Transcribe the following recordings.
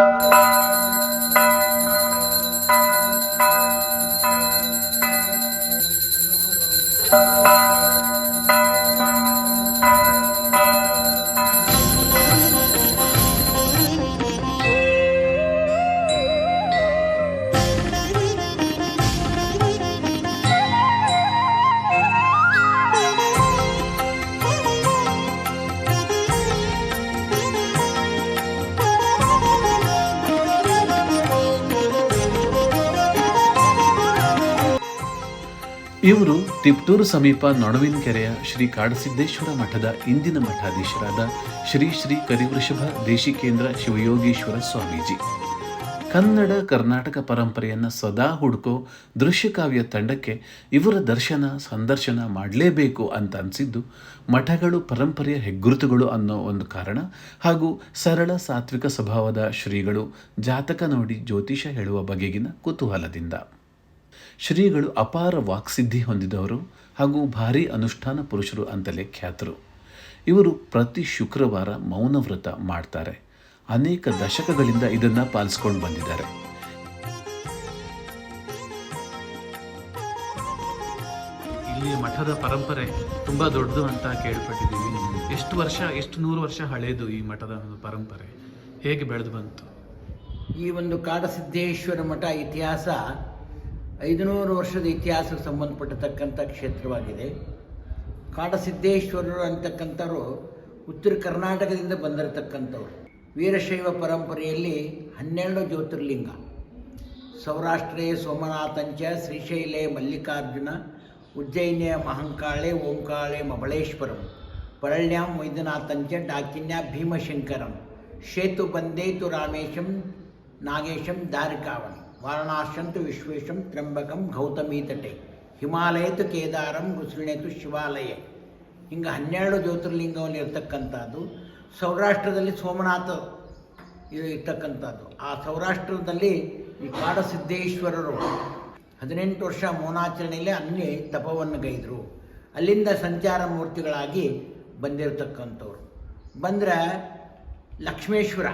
Música ಇವರು ತಿಪ್ಟೂರು ಸಮೀಪ ನೊಣವಿನಕೆರೆಯ ಶ್ರೀ ಕಾಡಸಿದ್ದೇಶ್ವರ ಮಠದ ಇಂದಿನ ಮಠಾಧೀಶರಾದ ಶ್ರೀ ಶ್ರೀ ಕರಿವೃಷಭ ದೇಶಿಕೇಂದ್ರ ಶಿವಯೋಗೀಶ್ವರ ಸ್ವಾಮೀಜಿ. ಕನ್ನಡ, ಕರ್ನಾಟಕ ಪರಂಪರೆಯನ್ನು ಸದಾ ಹುಡುಕೋ ದೃಶ್ಯಕಾವ್ಯ ತಂಡಕ್ಕೆ ಇವರ ದರ್ಶನ, ಸಂದರ್ಶನ ಮಾಡಲೇಬೇಕು ಅಂತ ಅನಿಸಿದ್ದು ಮಠಗಳು, ಪರಂಪರೆಯ ಹೆಗ್ಗುರುತುಗಳು ಅನ್ನೋ ಒಂದು ಕಾರಣ ಹಾಗೂ ಸರಳ ಸಾತ್ವಿಕ ಸ್ವಭಾವದ ಶ್ರೀಗಳು ಜಾತಕ ನೋಡಿ ಜ್ಯೋತಿಷ ಹೇಳುವ ಬಗೆಗಿನ ಕುತೂಹಲದಿಂದ. ಶ್ರೀಗಳು ಅಪಾರ ವಾಕ್ಸಿದ್ಧಿ ಹೊಂದಿದವರು ಹಾಗೂ ಭಾರೀ ಅನುಷ್ಠಾನ ಪುರುಷರು ಅಂತಲೇ ಖ್ಯಾತರು. ಇವರು ಪ್ರತಿ ಶುಕ್ರವಾರ ಮೌನ ವ್ರತ ಮಾಡ್ತಾರೆ. ಅನೇಕ ದಶಕಗಳಿಂದ ಇದನ್ನು ಪಾಲಿಸ್ಕೊಂಡು ಬಂದಿದ್ದಾರೆ. ಇಲ್ಲಿ ಮಠದ ಪರಂಪರೆ ತುಂಬ ದೊಡ್ಡದು ಅಂತ ಕೇಳ್ಪಟ್ಟಿದ್ದೀವಿ. ಎಷ್ಟು ವರ್ಷ ಎಷ್ಟು ನೂರು ವರ್ಷ ಹಳೆಯದು ಈ ಮಠದ ಒಂದು ಪರಂಪರೆ? ಹೇಗೆ ಬೆಳೆದು ಬಂತು? ಈ ಒಂದು ಕಾಡಸಿದ್ದೇಶ್ವರ ಮಠ ಇತಿಹಾಸ ಐದುನೂರು ವರ್ಷದ ಇತಿಹಾಸಕ್ಕೆ ಸಂಬಂಧಪಟ್ಟತಕ್ಕಂಥ ಕ್ಷೇತ್ರವಾಗಿದೆ. ಕಾಡಸಿದ್ದೇಶ್ವರರು ಅಂತಕ್ಕಂಥವರು ಉತ್ತರ ಕರ್ನಾಟಕದಿಂದ ಬಂದಿರತಕ್ಕಂಥವ್ರು. ವೀರಶೈವ ಪರಂಪರೆಯಲ್ಲಿ ಹನ್ನೆರಡು ಜ್ಯೋತಿರ್ಲಿಂಗ. ಸೌರಾಷ್ಟ್ರೇ ಸೋಮನಾಥಂಚ, ಶ್ರೀಶೈಲೆ ಮಲ್ಲಿಕಾರ್ಜುನ, ಉಜ್ಜಯಿನಿಯ ಮಹಂಕಾಳೆ, ಓಂಕಾಳೆ, ಮಬಳೇಶ್ವರಂ ಪರಳ್ಯಾಂ ವೈದ್ಯನಾಥಂಚ, ಡಾಕಿನ್ಯ ಭೀಮಶಂಕರಂ ಶೇತು ಬಂದೇತು ರಾಮೇಶಂ ನಾಗೇಶಂ ದಾರಿಕಾವಣಿ ವಾರಣಾಶಂತು ವಿಶ್ವೇಶಂ ತ್ರಂಬಕಂ ಗೌತಮೀ ತಟೆ ಹಿಮಾಲಯತು ಕೇದಾರಂ ಋಷಿಣೇತು ಶಿವಾಲಯ. ಹಿಂಗೆ ಹನ್ನೆರಡು ಜ್ಯೋತಿರ್ಲಿಂಗವನ್ನು ಇರ್ತಕ್ಕಂಥದ್ದು, ಸೌರಾಷ್ಟ್ರದಲ್ಲಿ ಸೋಮನಾಥ ಇದು ಇರ್ತಕ್ಕಂಥದ್ದು. ಆ ಸೌರಾಷ್ಟ್ರದಲ್ಲಿ ಈ ಕಾಡಸಿದ್ದೇಶ್ವರರು ಹದಿನೆಂಟು ವರ್ಷ ಮೌನಾಚರಣೆಯಲ್ಲಿ ಅಲ್ಲಿ ತಪವನ್ನು ಗೈದರು. ಅಲ್ಲಿಂದ ಸಂಚಾರ ಮೂರ್ತಿಗಳಾಗಿ ಬಂದಿರತಕ್ಕಂಥವ್ರು. ಬಂದರೆ ಲಕ್ಷ್ಮೇಶ್ವರ.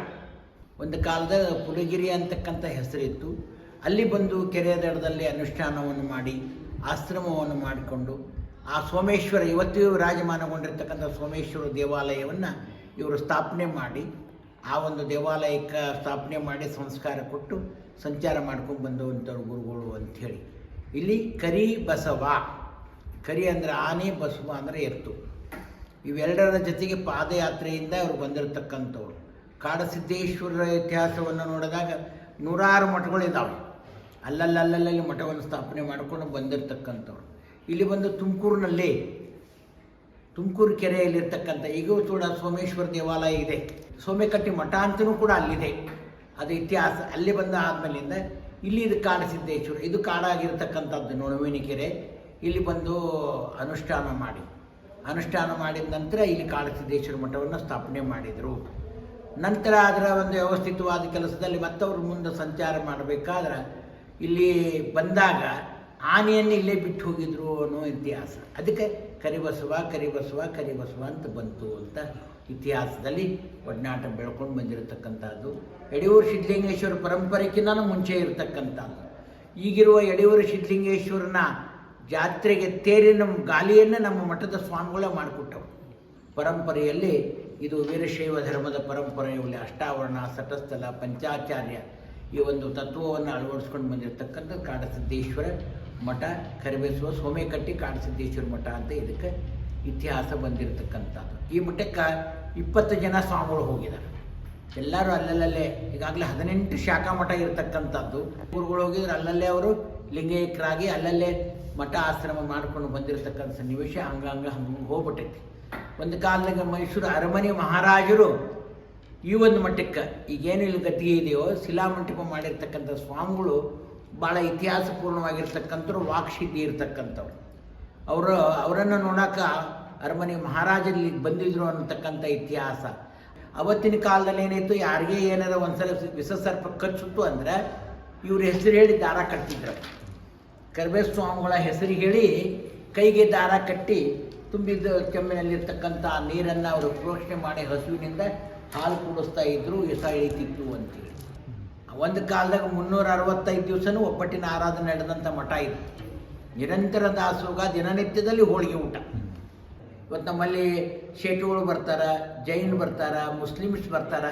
ಒಂದು ಕಾಲದ ಪುಲಿಗಿರಿ ಅಂತಕ್ಕಂಥ ಹೆಸರಿತ್ತು. ಅಲ್ಲಿ ಬಂದು ಕೆರೆಯ ದಡದಲ್ಲಿ ಅನುಷ್ಠಾನವನ್ನು ಮಾಡಿ, ಆಶ್ರಮವನ್ನು ಮಾಡಿಕೊಂಡು, ಆ ಸೋಮೇಶ್ವರ ಇವತ್ತಿಗೂ ವಿರಾಜಮಾನಗೊಂಡಿರ್ತಕ್ಕಂಥ ಸೋಮೇಶ್ವರ ದೇವಾಲಯವನ್ನು ಇವರು ಸ್ಥಾಪನೆ ಮಾಡಿ, ಆ ಒಂದು ದೇವಾಲಯಕ್ಕೆ ಸ್ಥಾಪನೆ ಮಾಡಿ ಸಂಸ್ಕಾರ ಕೊಟ್ಟು ಸಂಚಾರ ಮಾಡ್ಕೊಂಡು ಬಂದವಂಥವ್ರು ಗುರುಗಳು ಅಂಥೇಳಿ. ಇಲ್ಲಿ ಕರಿ ಬಸವ, ಕರಿ ಅಂದರೆ ಆನೆ, ಬಸವ ಅಂದರೆ ಎತ್ತು. ಇವೆರಡರ ಜೊತೆಗೆ ಪಾದಯಾತ್ರೆಯಿಂದ ಅವರು ಬಂದಿರತಕ್ಕಂಥವ್ರು. ಕಾಡಸಿದ್ದೇಶ್ವರರ ಇತಿಹಾಸವನ್ನು ನೋಡಿದಾಗ ನೂರಾರು ಮಠಗಳಿದ್ದಾವೆ ಅಲ್ಲಲ್ಲಲ್ಲಲ್ಲಿ ಮಠವನ್ನು ಸ್ಥಾಪನೆ ಮಾಡಿಕೊಂಡು ಬಂದಿರತಕ್ಕಂಥವ್ರು. ಇಲ್ಲಿ ಬಂದು ತುಮಕೂರಿನಲ್ಲಿ, ತುಮಕೂರು ಕೆರೆಯಲ್ಲಿರ್ತಕ್ಕಂಥ ಈಗೂ ಕೂಡ ಸೋಮೇಶ್ವರ ದೇವಾಲಯ ಇದೆ. ಸೋಮೇಕಟ್ಟಿ ಮಠ ಅಂತಲೂ ಕೂಡ ಅಲ್ಲಿದೆ. ಅದು ಇತಿಹಾಸ, ಅಲ್ಲಿ ಬಂದ ಆದಮೇಲಿಂದ ಇಲ್ಲಿ ಇದು ಕಾಡಸಿದ್ದೇಶ್ವರ ಇದು ಕಾಡಾಗಿರ್ತಕ್ಕಂಥದ್ದು ನೋಡುವಿನ ಕೆರೆ. ಇಲ್ಲಿ ಬಂದು ಅನುಷ್ಠಾನ ಮಾಡಿ, ಅನುಷ್ಠಾನ ಮಾಡಿದ ನಂತರ ಇಲ್ಲಿ ಕಾಡಸಿದ್ದೇಶ್ವರ ಮಠವನ್ನು ಸ್ಥಾಪನೆ ಮಾಡಿದರು. ನಂತರ ಅದರ ಒಂದು ವ್ಯವಸ್ಥಿತವಾದ ಕೆಲಸದಲ್ಲಿ ಮತ್ತವ್ರ ಮುಂದೆ ಸಂಚಾರ ಮಾಡಬೇಕಾದ್ರೆ ಇಲ್ಲಿ ಬಂದಾಗ ಆನೆಯನ್ನು ಇಲ್ಲೇ ಬಿಟ್ಟು ಹೋಗಿದ್ರು ಅನ್ನೋ ಇತಿಹಾಸ. ಅದಕ್ಕೆ ಕರಿಬಸವ ಕರಿಬಸವ ಕರಿಬಸವ ಅಂತ ಬಂತು ಅಂತ ಇತಿಹಾಸದಲ್ಲಿ ಒಡನಾಟ ಬೆಳ್ಕೊಂಡು ಬಂದಿರತಕ್ಕಂಥದ್ದು. ಯಡಿಯೂರು ಸಿದ್ಧಲಿಂಗೇಶ್ವರ ಪರಂಪರೆಗಿಂತ ಮುಂಚೆ ಇರತಕ್ಕಂಥದ್ದು. ಈಗಿರುವ ಯಡಿಯೂರು ಸಿದ್ಧಲಿಂಗೇಶ್ವರನ ಜಾತ್ರೆಗೆ ತೇರಿನ ಗಾಲಿಯನ್ನು ನಮ್ಮ ಮಠದ ಸ್ವಾಮಿಗಳೇ ಮಾಡಿಕೊಟ್ಟವು ಪರಂಪರೆಯಲ್ಲಿ ಇದು ವೀರಶೈವ ಧರ್ಮದ ಪರಂಪರೆಯಲ್ಲಿ ಅಷ್ಟಾವರಣ, ಸಟಸ್ಥಲ, ಪಂಚಾಚಾರ್ಯ ಈ ಒಂದು ತತ್ವವನ್ನು ಅಳವಡಿಸ್ಕೊಂಡು ಬಂದಿರತಕ್ಕಂಥ ಕಾಡಸಿದ್ದೇಶ್ವರ ಮಠ, ಕರಿಬೇಸುವ, ಸೋಮೇಕಟ್ಟಿ ಕಾಡಸಿದ್ದೇಶ್ವರ ಮಠ ಅಂತ ಇದಕ್ಕೆ ಇತಿಹಾಸ ಬಂದಿರತಕ್ಕಂಥದ್ದು. ಈ ಮಠಕ್ಕೆ ಇಪ್ಪತ್ತು ಜನ ಸ್ವಾಮಿಗಳು ಹೋಗಿದ್ದಾರೆ. ಎಲ್ಲರೂ ಅಲ್ಲಲ್ಲೇ, ಈಗಾಗಲೇ ಹದಿನೆಂಟು ಶಾಖಾ ಮಠ ಇರತಕ್ಕಂಥದ್ದು. ಗುರುಗಳು ಹೋಗಿದ್ರೆ ಅಲ್ಲಲ್ಲೇ ಅವರು ಲಿಂಗೈಕ್ಯರಾಗಿ ಅಲ್ಲಲ್ಲೇ ಮಠ ಆಶ್ರಮ ಮಾಡ್ಕೊಂಡು ಬಂದಿರತಕ್ಕಂಥ ಸನ್ನಿವೇಶ ಹಂಗಂಗೆ ಹಂಗೆ ಹೋಗ್ಬಿಟ್ಟೈತಿ. ಒಂದು ಕಾಲದಾಗ ಮೈಸೂರು ಅರಮನೆ ಮಹಾರಾಜರು ಈ ಒಂದು ಮಟ್ಟಕ್ಕೆ ಈಗೇನು ಇಲ್ಲಿ ಗತಿಗೆ ಇದೆಯೋ ಶಿಲಾಮಂಟಪ ಮಾಡಿರ್ತಕ್ಕಂಥ ಸ್ವಾಮಿಗಳು ಭಾಳ ಇತಿಹಾಸಪೂರ್ಣವಾಗಿರ್ತಕ್ಕಂಥವ್ರು ವಾಕ್ಸಿದ್ಧಿ ಇರ್ತಕ್ಕಂಥವ್ರು. ಅವರು, ಅವರನ್ನು ನೋಡೋಕೆ ಅರಮನೆ ಮಹಾರಾಜಲ್ಲಿ ಬಂದಿದ್ರು ಅನ್ನತಕ್ಕಂಥ ಇತಿಹಾಸ. ಅವತ್ತಿನ ಕಾಲದಲ್ಲಿ ಏನಾಯಿತು, ಯಾರಿಗೆ ಏನಾರ ಒಂದ್ಸಲ ವಿಷಸರ್ಪ ಕಚ್ಚಿತ್ತು ಅಂದರೆ ಇವ್ರ ಹೆಸರು ಹೇಳಿ ದಾರ ಕಟ್ಟಿದ್ರು ಕರ್ಬೇವ್ ಸ್ವಾಮಿಗಳ ಹೆಸರು ಹೇಳಿ ಕೈಗೆ ದಾರ ಕಟ್ಟಿ ತುಂಬಿದ ಕೆಮ್ಮಿನಲ್ಲಿರ್ತಕ್ಕಂಥ ನೀರನ್ನು ಅವರು ಪ್ರೋಷಣೆ ಮಾಡಿ ಹಸುವಿನಿಂದ ಹಾಲು ಕುಡಿಸ್ತಾ ಇದ್ರು, ಎಸ ಇಳಿತಿತ್ತು ಅಂತೇಳಿ. ಒಂದು ಕಾಲದಾಗ ಮುನ್ನೂರ ಅರವತ್ತೈದು ದಿವಸನೂ ಒಬ್ಬಟ್ಟಿನ ಆರಾಧನೆ ನಡೆದಂಥ ಮಠ ಇದು. ನಿರಂತರ ದಾಸೋಗ ದಿನನಿತ್ಯದಲ್ಲಿ ಹೋಳಿಗೆ ಊಟ. ಇವತ್ತು ನಮ್ಮಲ್ಲಿ ಶೇಟುಗಳು ಬರ್ತಾರ, ಜೈನ್ ಬರ್ತಾರ, ಮುಸ್ಲಿಮ್ಸ್ ಬರ್ತಾರ,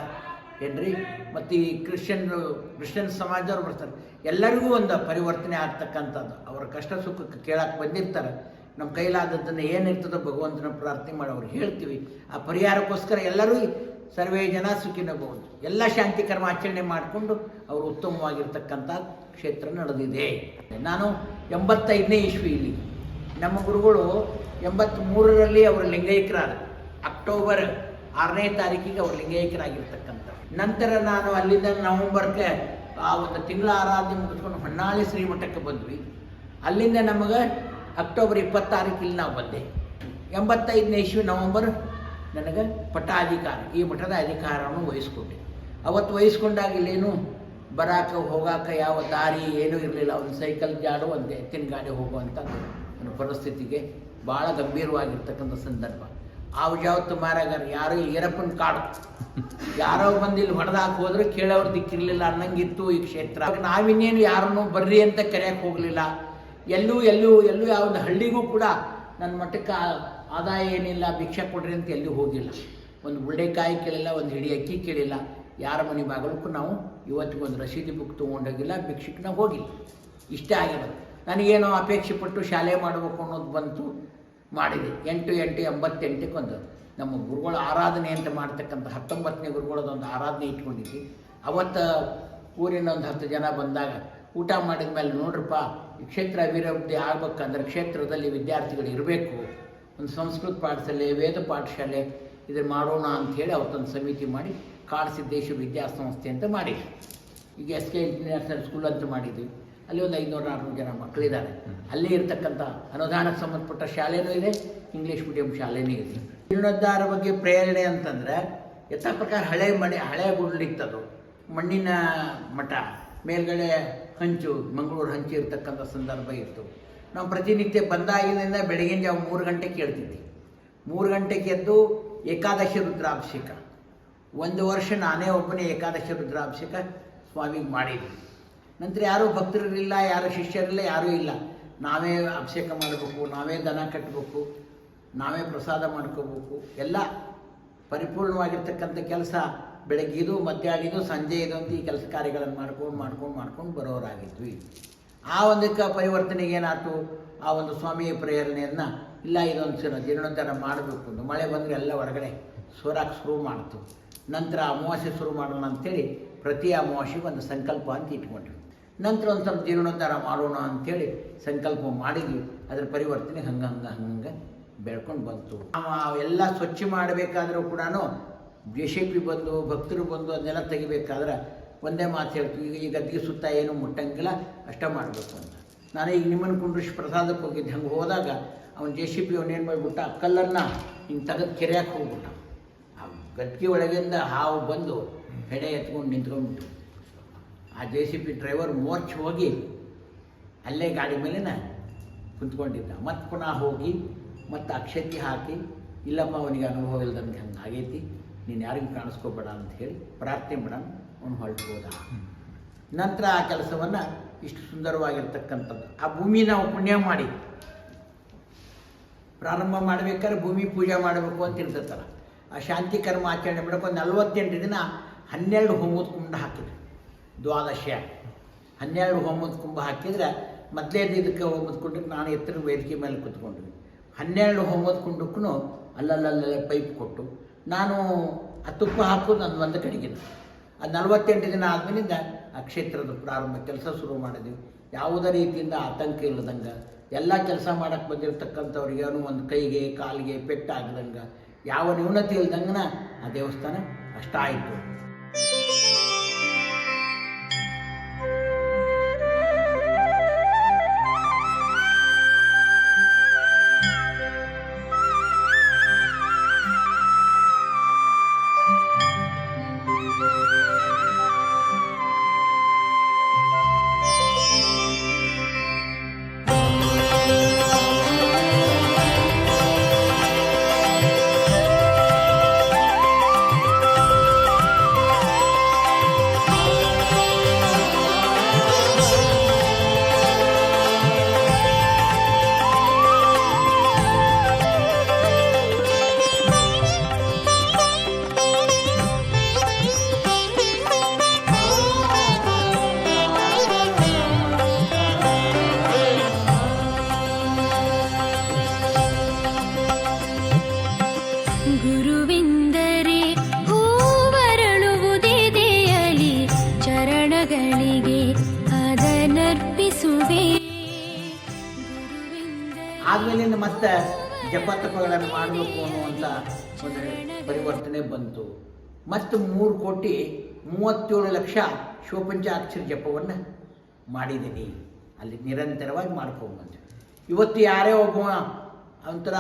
ಏನ್ರಿ? ಮತ್ತು ಈ ಕ್ರಿಶ್ಚಿಯನ್ ಕ್ರಿಶ್ಚಿಯನ್ ಸಮಾಜದವ್ರು ಬರ್ತಾರೆ. ಎಲ್ಲರಿಗೂ ಒಂದು ಪರಿವರ್ತನೆ ಆಗ್ತಕ್ಕಂಥದ್ದು. ಅವರ ಕಷ್ಟ ಸುಖಕ್ಕೆ ಕೇಳಕ್ಕೆ ಬಂದಿರ್ತಾರೆ. ನಮ್ಮ ಕೈಲಾದದ್ದನ್ನು ಏನಿರ್ತದೋ ಭಗವಂತನ ಪ್ರಾರ್ಥನೆ ಮಾಡಿ ಅವ್ರು ಹೇಳ್ತೀವಿ. ಆ ಪರಿಹಾರಕ್ಕೋಸ್ಕರ ಎಲ್ಲರೂ ಸರ್ವೇ ಜನ ಸುಖಿನಬಹುದು ಎಲ್ಲ ಶಾಂತಿ ಆಚರಣೆ ಮಾಡಿಕೊಂಡು ಅವರು ಉತ್ತಮವಾಗಿರ್ತಕ್ಕಂಥ ಕ್ಷೇತ್ರ ನಡೆದಿದೆ. ನಾನು ಎಂಬತ್ತೈದನೇ ಇಸ್ವಿಯಲ್ಲಿ ನಮ್ಮ ಗುರುಗಳು ಎಂಬತ್ತ್ಮೂರರಲ್ಲಿ ಅವರು ಲಿಂಗೈಕ್ಯರಾದ. ಅಕ್ಟೋಬರ್ ಆರನೇ ತಾರೀಕಿಗೆ ಅವರು ಲಿಂಗೈಕ್ಯರಾಗಿರ್ತಕ್ಕಂಥ ನಂತರ ನಾನು ಅಲ್ಲಿಂದ ನವಂಬರ್ಗೆ ಆ ಒಂದು ತಿಂಗಳ ಆರಾಧನೆ ಮುಗಿಸ್ಕೊಂಡು ಹೊನ್ನಾಳಿ ಶ್ರೀಮಠಕ್ಕೆ ಬಂದ್ವಿ. ಅಲ್ಲಿಂದ ನಮಗೆ ಅಕ್ಟೋಬರ್ ಇಪ್ಪತ್ತಾರಕ್ಕಿಲ್ಲಿ ನಾವು ಬಂದೆ. ಎಂಬತ್ತೈದನೇ ಇಸ್ವಿ ನವಂಬರ್ ನನಗೆ ಪಟ್ಟಾಧಿಕಾರ, ಈ ಮಠದ ಅಧಿಕಾರವನ್ನು ವಹಿಸ್ಕೊಟ್ಟೆ ಅವತ್ತು ವಹಿಸ್ಕೊಂಡಾಗ ಇಲ್ಲೇನು ಬರಾಕ ಹೋಗಾಕ ಯಾವ ದಾರಿ ಏನೂ ಇರಲಿಲ್ಲ. ಒಂದು ಸೈಕಲ್ ಜಾಡು, ಒಂದು ಎತ್ತಿನ ಗಾಡಿ ಹೋಗುವಂಥ ಪರಿಸ್ಥಿತಿಗೆ ಭಾಳ ಗಂಭೀರವಾಗಿರ್ತಕ್ಕಂಥ ಸಂದರ್ಭ. ಆವಜಾವತ್ತು ಮಾರಾಗಾರ ಯಾರೋ ಈರಪ್ಪನ ಕಾಡು? ಯಾರೋ ಬಂದು ಇಲ್ಲಿ ಹೊಡೆದಾಕ ಹೋದ್ರೆ ಕೇಳೋರು ದಿಕ್ಕಿರಲಿಲ್ಲ, ಅನ್ನಂಗಿತ್ತು ಈ ಕ್ಷೇತ್ರ. ನಾವಿನ್ನೇನು ಯಾರನ್ನು ಬರ್ರಿ ಅಂತ ಕರೆಯಕ್ಕೆ ಹೋಗಲಿಲ್ಲ. ಎಲ್ಲೂ ಎಲ್ಲೂ ಎಲ್ಲೂ ಯಾವ್ದು ಹಳ್ಳಿಗೂ ಕೂಡ ನನ್ನ ಮಟ್ಟಕ್ಕೆ ಆದಾಯ ಏನಿಲ್ಲ, ಭಿಕ್ಷೆ ಕೊಡ್ರಿ ಅಂತ ಎಲ್ಲೂ ಹೋಗಿಲ್ಲ. ಒಂದು ಉಳ್ಳೆಕಾಯಿ ಕೇಳಿಲ್ಲ, ಒಂದು ಹಿಡಿ ಅಕ್ಕಿ ಕೇಳಿಲ್ಲ. ಯಾರ ಮನೆ ಬಾಗಲಕ್ಕೂ ನಾವು ಇವತ್ತಿಗೆ ಒಂದು ರಸೀದಿ ಬುಕ್ ತೊಗೊಂಡೋಗಿಲ್ಲ ಭಿಕ್ಷಕ್ಕೆ ನಾವು ಹೋಗಿಲ್ಲ. ಇಷ್ಟೇ ಆಗಿರೋದು. ನನಗೇನೋ ಅಪೇಕ್ಷೆ ಪಟ್ಟು ಶಾಲೆ ಮಾಡಬೇಕು ಅನ್ನೋದು ಬಂತು, ಮಾಡಿದೆ. ಎಂಟು ಎಂಟು ಎಂಬತ್ತೆಂಟಕ್ಕೆ ಒಂದು. ನಮ್ಮ ಗುರುಗಳ ಆರಾಧನೆ ಅಂತ ಮಾಡ್ತಕ್ಕಂಥ ಹತ್ತೊಂಬತ್ತನೇ ಗುರುಗಳದೊಂದು ಆರಾಧನೆ ಇಟ್ಕೊಂಡಿದ್ವಿ. ಅವತ್ತು ಊರಿನ ಒಂದು ಹತ್ತು ಜನ ಬಂದಾಗ ಊಟ ಮಾಡಿದ ಮೇಲೆ ನೋಡ್ರಪ್ಪ ಕ್ಷೇತ್ರ ಅಭಿವೃದ್ಧಿ ಆಗ್ಬೇಕಂದ್ರೆ ಕ್ಷೇತ್ರದಲ್ಲಿ ವಿದ್ಯಾರ್ಥಿಗಳು ಇರಬೇಕು. ಒಂದು ಸಂಸ್ಕೃತ ಪಾಠಶಾಲೆ, ವೇದ ಪಾಠಶಾಲೆ ಇದನ್ನು ಮಾಡೋಣ ಅಂಥೇಳಿ ಅವತ್ತೊಂದು ಸಮಿತಿ ಮಾಡಿ ಕಾಡಸಿದ್ದೇಶ್ವರ ವಿದ್ಯಾಸಂಸ್ಥೆ ಅಂತ ಮಾಡಿ ಈಗ ಎಸ್ ಕೆ ಇಂಟರ್ನ್ಯಾಷನಲ್ ಸ್ಕೂಲ್ ಅಂತ ಮಾಡಿದ್ವಿ. ಅಲ್ಲಿ ಒಂದು ಐನೂರು ಆರುನೂರು ಜನ ಮಕ್ಕಳಿದ್ದಾರೆ ಅಲ್ಲೇ ಇರ್ತಕ್ಕಂಥ ಅನುದಾನಕ್ಕೆ ಸಂಬಂಧಪಟ್ಟ ಶಾಲೆನೂ ಇದೆ ಇಂಗ್ಲೀಷ್ ಮೀಡಿಯಂ ಶಾಲೆನೂ ಇದೆ. ಜೀರ್ಣೋದ್ಧಾರ ಬಗ್ಗೆ ಪ್ರೇರಣೆ ಅಂತಂದರೆ ಎತ್ತ ಪ್ರಕಾರ ಹಳೆ ಮನೆ, ಹಳೆ ಗುಡ್ಲಿತ್ತದು ಮಣ್ಣಿನ ಮಠ, ಮೇಲ್ಗಡೆ ಹಂಚು, ಮಂಗಳೂರು ಹಂಚು ಇರ್ತಕ್ಕಂಥ ಸಂದರ್ಭ ಇತ್ತು. ನಾವು ಪ್ರತಿನಿತ್ಯ ಬಂದಾಗಿನಿಂದ ಬೆಳಗಿನ ಜಾವ ಮೂರು ಗಂಟೆಗೆ ಕೇಳ್ತಿದ್ವಿ. ಮೂರು ಗಂಟೆಗೆ ಎದ್ದು ಏಕಾದಶಿ ರುದ್ರಾಭಿಷೇಕ. ಒಂದು ವರ್ಷ ನಾನೇ ಒಬ್ಬನೇ ಏಕಾದಶಿ ರುದ್ರಾಭಿಷೇಕ ಸ್ವಾಮಿಗೆ ಮಾಡಿದ್ವಿ. ನಂತರ ಯಾರೂ ಭಕ್ತರಿರಲಿಲ್ಲ, ಯಾರೂ ಶಿಷ್ಯರಿಲ್ಲ ಯಾರೂ ಇಲ್ಲ. ನಾವೇ ಅಭಿಷೇಕ ಮಾಡಬೇಕು, ನಾವೇ ದನ ಕಟ್ಟಬೇಕು ನಾವೇ ಪ್ರಸಾದ ಮಾಡ್ಕೋಬೇಕು. ಎಲ್ಲ ಪರಿಪೂರ್ಣವಾಗಿರ್ತಕ್ಕಂಥ ಕೆಲಸ ಬೆಳಗ್ಗಿದು ಮಧ್ಯಾಹ್ನಿದು ಸಂಜೆ ಇದು ಅಂತ ಈ ಕೆಲಸ ಕಾರ್ಯಗಳನ್ನು ಮಾಡ್ಕೊಂಡು ಮಾಡ್ಕೊಂಡು ಮಾಡ್ಕೊಂಡು ಬರೋರಾಗಿದ್ವಿ. ಆ ಒಂದಕ್ಕೆ ಪರಿವರ್ತನೆಗೆ ಏನಾಯ್ತು? ಆ ಒಂದು ಸ್ವಾಮಿಯ ಪ್ರೇರಣೆಯನ್ನು, ಇಲ್ಲ ಇದೊಂದು ಸಲ ಜೀರ್ಣೋದ್ಧಾರ ಮಾಡಬೇಕು ಮಳೆ ಬಂದರೆ ಎಲ್ಲ ಹೊರಗಡೆ ಸೋರಾಕ್ ಶುರು ಮಾಡ್ತು. ನಂತರ ಅಮಾವಾಸ್ಯೆ ಶುರು ಮಾಡೋಣ ಅಂಥೇಳಿ ಪ್ರತಿ ಅಮಾವಾಸ್ಯೆಗೆ ಒಂದು ಸಂಕಲ್ಪ ಅಂತ ಇಟ್ಕೊಂಡ್ವಿ. ನಂತರ ಒಂದು ಸ್ವಲ್ಪ ಜೀರ್ಣೋದ್ಧಾರ ಮಾಡೋಣ ಅಂಥೇಳಿ ಸಂಕಲ್ಪ ಮಾಡಿದ್ವಿ. ಅದರ ಪರಿವರ್ತನೆ ಹಂಗೆ ಹಂಗೆ ಹಂಗೆ ಬೆಳ್ಕೊಂಡು ಬಂತು. ಎಲ್ಲ ಸ್ವಚ್ಛ ಮಾಡಬೇಕಾದ್ರೂ ಕೂಡ ಜೆ ಸಿ ಪಿ ಬಂದು, ಭಕ್ತರು ಬಂದು ಅದನ್ನೆಲ್ಲ ತೆಗಿಬೇಕಾದ್ರೆ ಒಂದೇ ಮಾತು ಹೇಳ್ತೀವಿ, ಈಗ ಈ ಗದ್ದಿಗೆ ಸುತ್ತ ಏನು ಮುಟ್ಟಂಗಿಲ್ಲ, ಅಷ್ಟೇ ಮಾಡಬೇಕು ಅಂತ. ನಾನು ಈಗ ನಿಮ್ಮನ್ನು ಕುಂಡ್ರಿಸಿ ಪ್ರಸಾದಕ್ಕೆ ಹೋಗಿದ್ದೆ, ಹಂಗೆ ಹೋದಾಗ ಅವ್ನು ಜೆ ಸಿ ಪಿ ಅವನೇನು ಮಾಡಿಬಿಟ್ಟ, ಆ ಕಲ್ಲನ್ನು ಹಿಂಗೆ ತೆಗೆದು ಕೆರೆಯಕ್ಕೆ ಹೋಗ್ಬಿಟ್ಟ. ಆ ಗದ್ಗೆ ಒಳಗಿಂದ ಹಾವು ಬಂದು ಹೆಡೆ ಎತ್ಕೊಂಡು ನಿಂತ್ಕೊಂಡ್ಬಿಟ್ಟು ಆ ಜೆ ಸಿ ಪಿ ಡ್ರೈವರ್ ಮೋರ್ಚ್ ಹೋಗಿ ಅಲ್ಲೇ ಗಾಡಿ ಮೇಲಿನ ಕುಂತ್ಕೊಂಡಿದ್ದ. ಮತ್ತೆ ಪುನಃ ಹೋಗಿ ಮತ್ತು ಅಕ್ಷತಿ ಹಾಕಿ, ಇಲ್ಲಪ್ಪ, ಅವನಿಗೆ ಅನುಭವ ಇಲ್ದಂಗೆ ಹಂಗೆ ಆಗೈತಿ, ನೀನು ಯಾರಿಗೂ ಕಾಣಿಸ್ಕೋಬೇಡ ಅಂತ ಹೇಳಿ ಪ್ರಾರ್ಥನೆ ಮಾಡ ಅವನು ಹೊರಟೋದ. ನಂತರ ಆ ಕೆಲಸವನ್ನು ಇಷ್ಟು ಸುಂದರವಾಗಿರ್ತಕ್ಕಂಥದ್ದು. ಆ ಭೂಮಿ ನಾವು ಪುಣ್ಯ ಮಾಡಿ. ಪ್ರಾರಂಭ ಮಾಡ್ಬೇಕಾದ್ರೆ ಭೂಮಿ ಪೂಜೆ ಮಾಡಬೇಕು ಅಂತ ಇರ್ತೈತಲ್ಲ ಆ ಶಾಂತಿ ಕರ್ಮ ಆಚರಣೆ ಒಂದು ನಲ್ವತ್ತೆಂಟು ದಿನ ಹನ್ನೆರಡು ಹೋಮದ ಕುಂಡ ಹಾಕಿದ್ರು. ದ್ವಾದಶ ಹನ್ನೆರಡು ಹೋಮದ ಕುಂಭ ಹಾಕಿದ್ರೆ ಮೊದಲೇ ಇದಕ್ಕೆ ಹೋಮದ ಕುಂಡಕ್ಕೆ ನಾನು ಎತ್ತರ ವೇದಿಕೆ ಮೇಲೆ ಕೂತ್ಕೊಂಡ್ವಿ. ಹನ್ನೆರಡು ಹೋಮದ ಕುಂಡಕ್ಕೂ ಅಲ್ಲಲ್ಲಲ್ಲೇ ಪೈಪ್ ಕೊಟ್ಟು ನಾನು ಆ ತುಪ್ಪ ಹಾಕೋದು ನನ್ನ ಒಂದು ಕಡೆಗಿನ ನಲವತ್ತೆಂಟು ದಿನ ಆದ್ಮೇಲಿಂದ ಆ ಕ್ಷೇತ್ರದ ಪ್ರಾರಂಭ ಕೆಲಸ ಶುರು ಮಾಡಿದ್ವಿ. ಯಾವುದೇ ರೀತಿಯಿಂದ ಆತಂಕ ಇಲ್ಲದಂಗೆ, ಎಲ್ಲ ಕೆಲಸ ಮಾಡಕ್ಕೆ ಬಂದಿರತಕ್ಕಂಥವ್ರಿಗೆ ಏನೋ ಒಂದು ಕೈಗೆ, ಕಾಲಿಗೆ ಪೆಟ್ಟಾಗದಂಗೆ, ಯಾವ ನ್ಯೂನತೆ ಇಲ್ದಂಗನ ಆ ದೇವಸ್ಥಾನ ಅಷ್ಟಾಯಿತು. ಮತ್ತು ಮೂರು ಕೋಟಿ ಮೂವತ್ತೇಳು ಲಕ್ಷ ಶಿವಪಂಚಾಕ್ಷರ ಜಪವನ್ನು ಮಾಡಿದ್ದೀನಿ. ಅಲ್ಲಿ ನಿರಂತರವಾಗಿ ಮಾಡ್ಕೊಂಡ್ಬಂದೆ ಇವತ್ತು ಯಾರೇ ಒಬ್ಬ ಒಂಥರ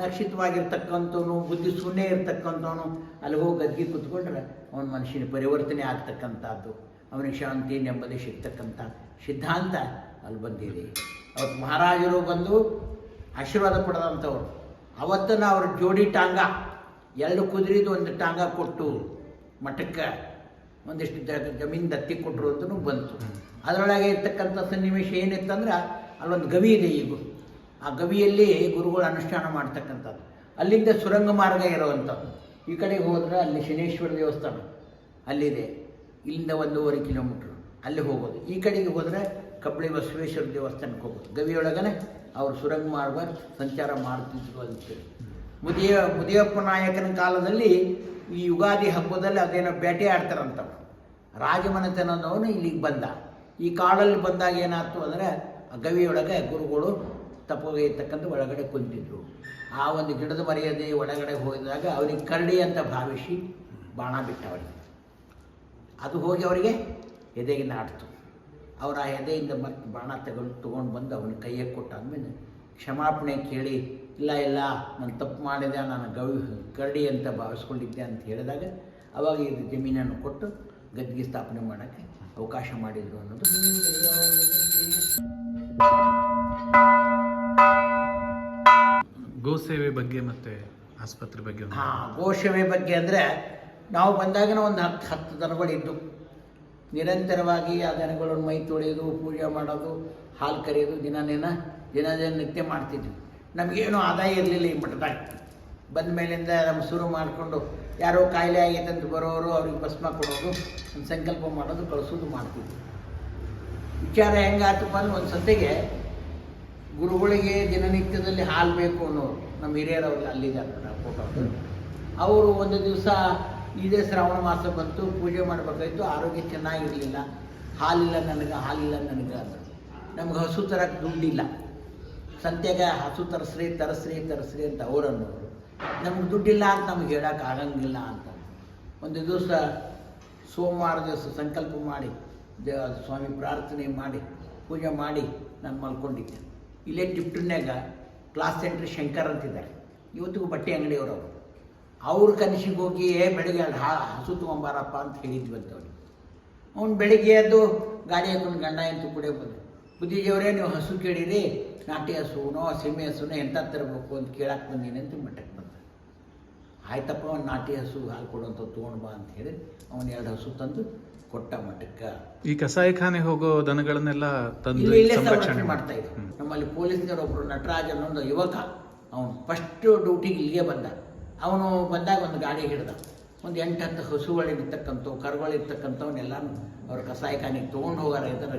ನಕ್ಷಿತವಾಗಿರ್ತಕ್ಕಂಥವನು ಬುದ್ಧಿ ಶೂನ್ಯ ಇರ್ತಕ್ಕಂಥವನು, ಅಲ್ಲಿ ಹೋಗಿ ಗದ್ಗೆ ಕೂತ್ಕೊಂಡ್ರೆ ಅವನ ಮನುಷ್ಯನ ಪರಿವರ್ತನೆ ಆಗ್ತಕ್ಕಂಥದ್ದು, ಅವನಿಗೆ ಶಾಂತಿ, ನೆಮ್ಮದಿ ಸಿಗ್ತಕ್ಕಂಥ ಸಿದ್ಧಾಂತ ಅಲ್ಲಿ ಬಂದಿದೆ. ಅವತ್ತು ಮಹಾರಾಜರು ಬಂದು ಆಶೀರ್ವಾದ ಪಡೆದಂಥವ್ರು ಅವತ್ತನ್ನು ಅವ್ರ ಜೋಡಿ ಟಾಂಗ ಎರಡು ಕುದುರೆದು ಒಂದು ಟಾಂಗ ಕೊಟ್ಟು ಮಠಕ್ಕೆ ಒಂದಿಷ್ಟು ಜ ಜಮೀನ್ ದತ್ತಿ ಕೊಟ್ಟರು ಅಂತಲೂ ಬಂತು. ಅದರೊಳಗೆ ಇರ್ತಕ್ಕಂಥ ಸನ್ನಿವೇಶ ಏನಿತ್ತಂದ್ರೆ ಅಲ್ಲೊಂದು ಗವಿ ಇದೆ ಈಗ. ಆ ಗವಿಯಲ್ಲಿ ಗುರುಗಳು ಅನುಷ್ಠಾನ ಮಾಡ್ತಕ್ಕಂಥದ್ದು. ಅಲ್ಲಿಂದ ಸುರಂಗ ಮಾರ್ಗ ಇರುವಂಥದ್ದು. ಈ ಕಡೆಗೆ ಹೋದ್ರೆ ಅಲ್ಲಿ ಶನೇಶ್ವರ ದೇವಸ್ಥಾನ ಅಲ್ಲಿದೆ. ಇಲ್ಲಿಂದ ಒಂದೂವರೆ ಕಿಲೋಮೀಟ್ರ್ ಅಲ್ಲಿ ಹೋಗೋದು. ಈ ಕಡೆಗೆ ಹೋದರೆ ಕಬ್ಬಳಿ ಬಸವೇಶ್ವರ ದೇವಸ್ಥಾನಕ್ಕೆ ಹೋಗೋದು. ಗವಿಯೊಳಗನೆ ಅವರು ಸುರಂಗ ಮಾರ್ಗ ಸಂಚಾರ ಮಾಡ್ತಿದ್ರು ಅಂತೇಳಿ. ಮುದಿಯ, ಮುದಿಯಪ್ಪ ನಾಯಕನ ಕಾಲದಲ್ಲಿ ಈ ಯುಗಾದಿ ಹಬ್ಬದಲ್ಲಿ ಅದೇನೋ ಬೇಟೆ ಆಡ್ತಾರಂತವ್ರು. ರಾಜಮನೆತನದವನು ಇಲ್ಲಿಗೆ ಬಂದ. ಈ ಕಾಡಲ್ಲಿ ಬಂದಾಗ ಏನಾಯ್ತು ಅಂದರೆ ಗವಿಯೊಳಗೆ ಗುರುಗಳು ತಪ್ಪೋಗಿರ್ತಕ್ಕಂಥ ಒಳಗಡೆ ಕುಂತಿದ್ರು. ಆ ಒಂದು ಗಿಡದ ಮರ್ಯಾದೆ ಒಳಗಡೆ ಹೋಗಿದಾಗ ಅವ್ರಿಗೆ ಕರಡಿ ಅಂತ ಭಾವಿಸಿ ಬಾಣ ಬಿಟ್ಟವನಿಗೆ ಅದು ಹೋಗಿ ಅವರಿಗೆ ಎದೆಗೆ ನಾಡ್ತು. ಅವರ ಆ ಎದೆಯಿಂದ ಮತ್ತೆ ಬಾಣ ತಗೊಂಡು, ತೊಗೊಂಡು ಬಂದು ಅವನ ಕೈಗೆ ಕೊಟ್ಟಾದ್ಮೇಲೆ ಕ್ಷಮಾಪಣೆ ಕೇಳಿ ಇಲ್ಲ ಇಲ್ಲ ನಾನು ತಪ್ಪು ಮಾಡಿದೆ ನಾನು ಗವಿ ಕರಡಿ ಅಂತ ಭಾವಿಸ್ಕೊಂಡಿದ್ದೆ ಅಂತ ಹೇಳಿದಾಗ ಅವಾಗ ಇದು ಜಮೀನನ್ನು ಕೊಟ್ಟು ಗದ್ದಿಗೆ ಸ್ಥಾಪನೆ ಮಾಡೋಕ್ಕೆ ಅವಕಾಶ ಮಾಡಿದ್ರು ಅನ್ನೋದು. ಗೋಸೇವೆ ಬಗ್ಗೆ ಮತ್ತೆ ಆಸ್ಪತ್ರೆ ಬಗ್ಗೆ ಹಾಂ ಗೋ ಸೇವೆ ಬಗ್ಗೆ ಅಂದರೆ ನಾವು ಬಂದಾಗಿನ ಒಂದು ಹತ್ತು ಹತ್ತು ದನಗಳಿದ್ದು ನಿರಂತರವಾಗಿ ಆ ದನಗಳನ್ನು ಮೈ ತೊಳೆಯೋದು ಪೂಜೆ ಮಾಡೋದು ಹಾಲು ಕರೆಯೋದು ದಿನ ದಿನ ದಿನ ನಿತ್ಯ ಮಾಡ್ತಿದ್ವಿ. ನಮಗೇನು ಆದಾಯ ಇರಲಿಲ್ಲ ಈ ಮಠದಾಗ. ಬಂದ ಮೇಲಿಂದ ನಮ್ಮ ಶುರು ಮಾಡಿಕೊಂಡು ಯಾರೋ ಕಾಯಿಲೆ ಅಂತ ಬರೋರು ಅವ್ರಿಗೆ ಭಸ್ಮ ಕೊಡೋದು, ಒಂದು ಸಂಕಲ್ಪ ಮಾಡೋದು, ಕಳಿಸೋದು ಮಾಡ್ತಿದ್ವಿ ವಿಚಾರ ಹೆಂಗಾತಪ್ಪ ಬಂದು ಒಂದು ಸತಿಗೆ ಗುರುಗಳಿಗೆ ದಿನನಿತ್ಯದಲ್ಲಿ ಹಾಲು ಬೇಕು ಅನ್ನೋರು, ನಮ್ಮ ಹಿರಿಯರವ್ರು ಅಲ್ಲಿದ್ದಾರೆ ಫೋಟೋ ಅವರು. ಒಂದು ದಿವಸ ಇದೇ ಶ್ರಾವಣ ಮಾಸ ಬಂತು, ಪೂಜೆ ಮಾಡಬೇಕಾಯ್ತು, ಆರೋಗ್ಯ ಚೆನ್ನಾಗಿರಲಿಲ್ಲ. ಹಾಲಿಲ್ಲ ನನಗೆ ಹಾಲಿಲ್ಲ ನನಗೆ ಅಂದರು ನಮ್ಗೆ ಹಸು ತರಕ್ಕೆ ದುಡ್ಡಿಲ್ಲ. ಸಂತೆಗೆ ಹಸು ತರಿಸ್ರಿ ತರಿಸ್ರಿ ತರಿಸ್ರಿ ಅಂತ ಅವ್ರು ಅನ್ನೋರು ನಮ್ಗೆ ದುಡ್ಡಿಲ್ಲ ಅಂತ ನಮ್ಗೆ ಹೇಳಕ್ಕೆ ಆಗಂಗಿಲ್ಲ ಅಂತ. ಒಂದು ದಿವಸ ಸೋಮವಾರ ದಿವಸ ಸಂಕಲ್ಪ ಮಾಡಿ ದೇವ ಸ್ವಾಮಿ ಪ್ರಾರ್ಥನೆ ಮಾಡಿ, ಪೂಜೆ ಮಾಡಿ ನಾನು ಮಲ್ಕೊಂಡಿದ್ದೆ. ಇಲ್ಲೇ ಟಿಪ್ಟನ್ಯಾಗ ಕ್ಲಾಸ್ ಸೆಂಟ್ರ್ ಶಂಕರ್ ಅಂತಿದ್ದಾರೆ. ಇವತ್ತಿಗೂ ಬಟ್ಟೆ ಅಂಗಡಿಯವರು ಅವರು. ಅವ್ರ ಕನಸಿಗೆ ಹೋಗಿ ಬೆಳಗ್ಗೆ ಹಾ, ಹಸು ತೊಗೊಂಬಾರಪ್ಪ ಅಂತ ಹೇಳಿದ್ವಿ ಅಂತ ಅವ್ರಿಗೆ ಅವ್ನು ಬೆಳಿಗ್ಗೆ ಎದ್ದು ಗಾಡಿ ಹಾಕೊಂಡು ಗಂಡ ಎಂತು ಕೂಡ ಬಂದು ಬುದ್ಧಿಜಿಯವರೇ ನೀವು ಹಸು ಕೇಳಿರಿ ನಾಟಿ ಹಸುನೋ ಸೀಮೆ ಹಸುನೋ ಎಂತ ತರಬೇಕು ಅಂತ ಕೇಳಕ್ಕೆ ಬಂದೀನಿ ಅಂತ ಮಠಕ್ಕೆ ಬಂದ. ಆಯ್ತಪ್ಪ ಅವ್ನು ನಾಟಿ ಹಸು ಹಾಲು ಕೊಡುವಂಥ ತೊಗೊಂಡು ಬಾ ಅಂತ ಹೇಳಿ ಅವನು ಎರಡು ಹಸು ತಂದು ಕೊಟ್ಟ ಮಠಕ್ಕೆ. ಈ ಕಸಾಯಿಖಾನೆ ಹೋಗೋ ದನಗಳನ್ನೆಲ್ಲ ತಂದು ಇಲ್ಲಿ ಸಂರಕ್ಷಣೆ ಮಾಡ್ತಾ ಇದ್ರು. ನಮ್ಮಲ್ಲಿ ಪೊಲೀಸ್ನವರು ಒಬ್ಬರು ನಟರಾಜ್ ಅನ್ನೊಂದು ಯುವಕ ಅವನು ಫಸ್ಟ್ ಡ್ಯೂಟಿಗೆ ಇಲ್ಲಿಗೆ ಬಂದ. ಅವನು ಬಂದಾಗ ಒಂದು ಗಾಡಿ ಹಿಡ್ದ. ಒಂದು ಎಂಟು ಹತ್ತು ಹಸುಗಳಿರ್ತಕ್ಕಂಥವು ಕರುಗಳಿರ್ತಕ್ಕಂಥವನ್ನೆಲ್ಲನೂ ಅವ್ರ ಕಸಾಯಿಖಾನೆಗೆ ತೊಗೊಂಡು ಹೋಗಾರ ಇದರ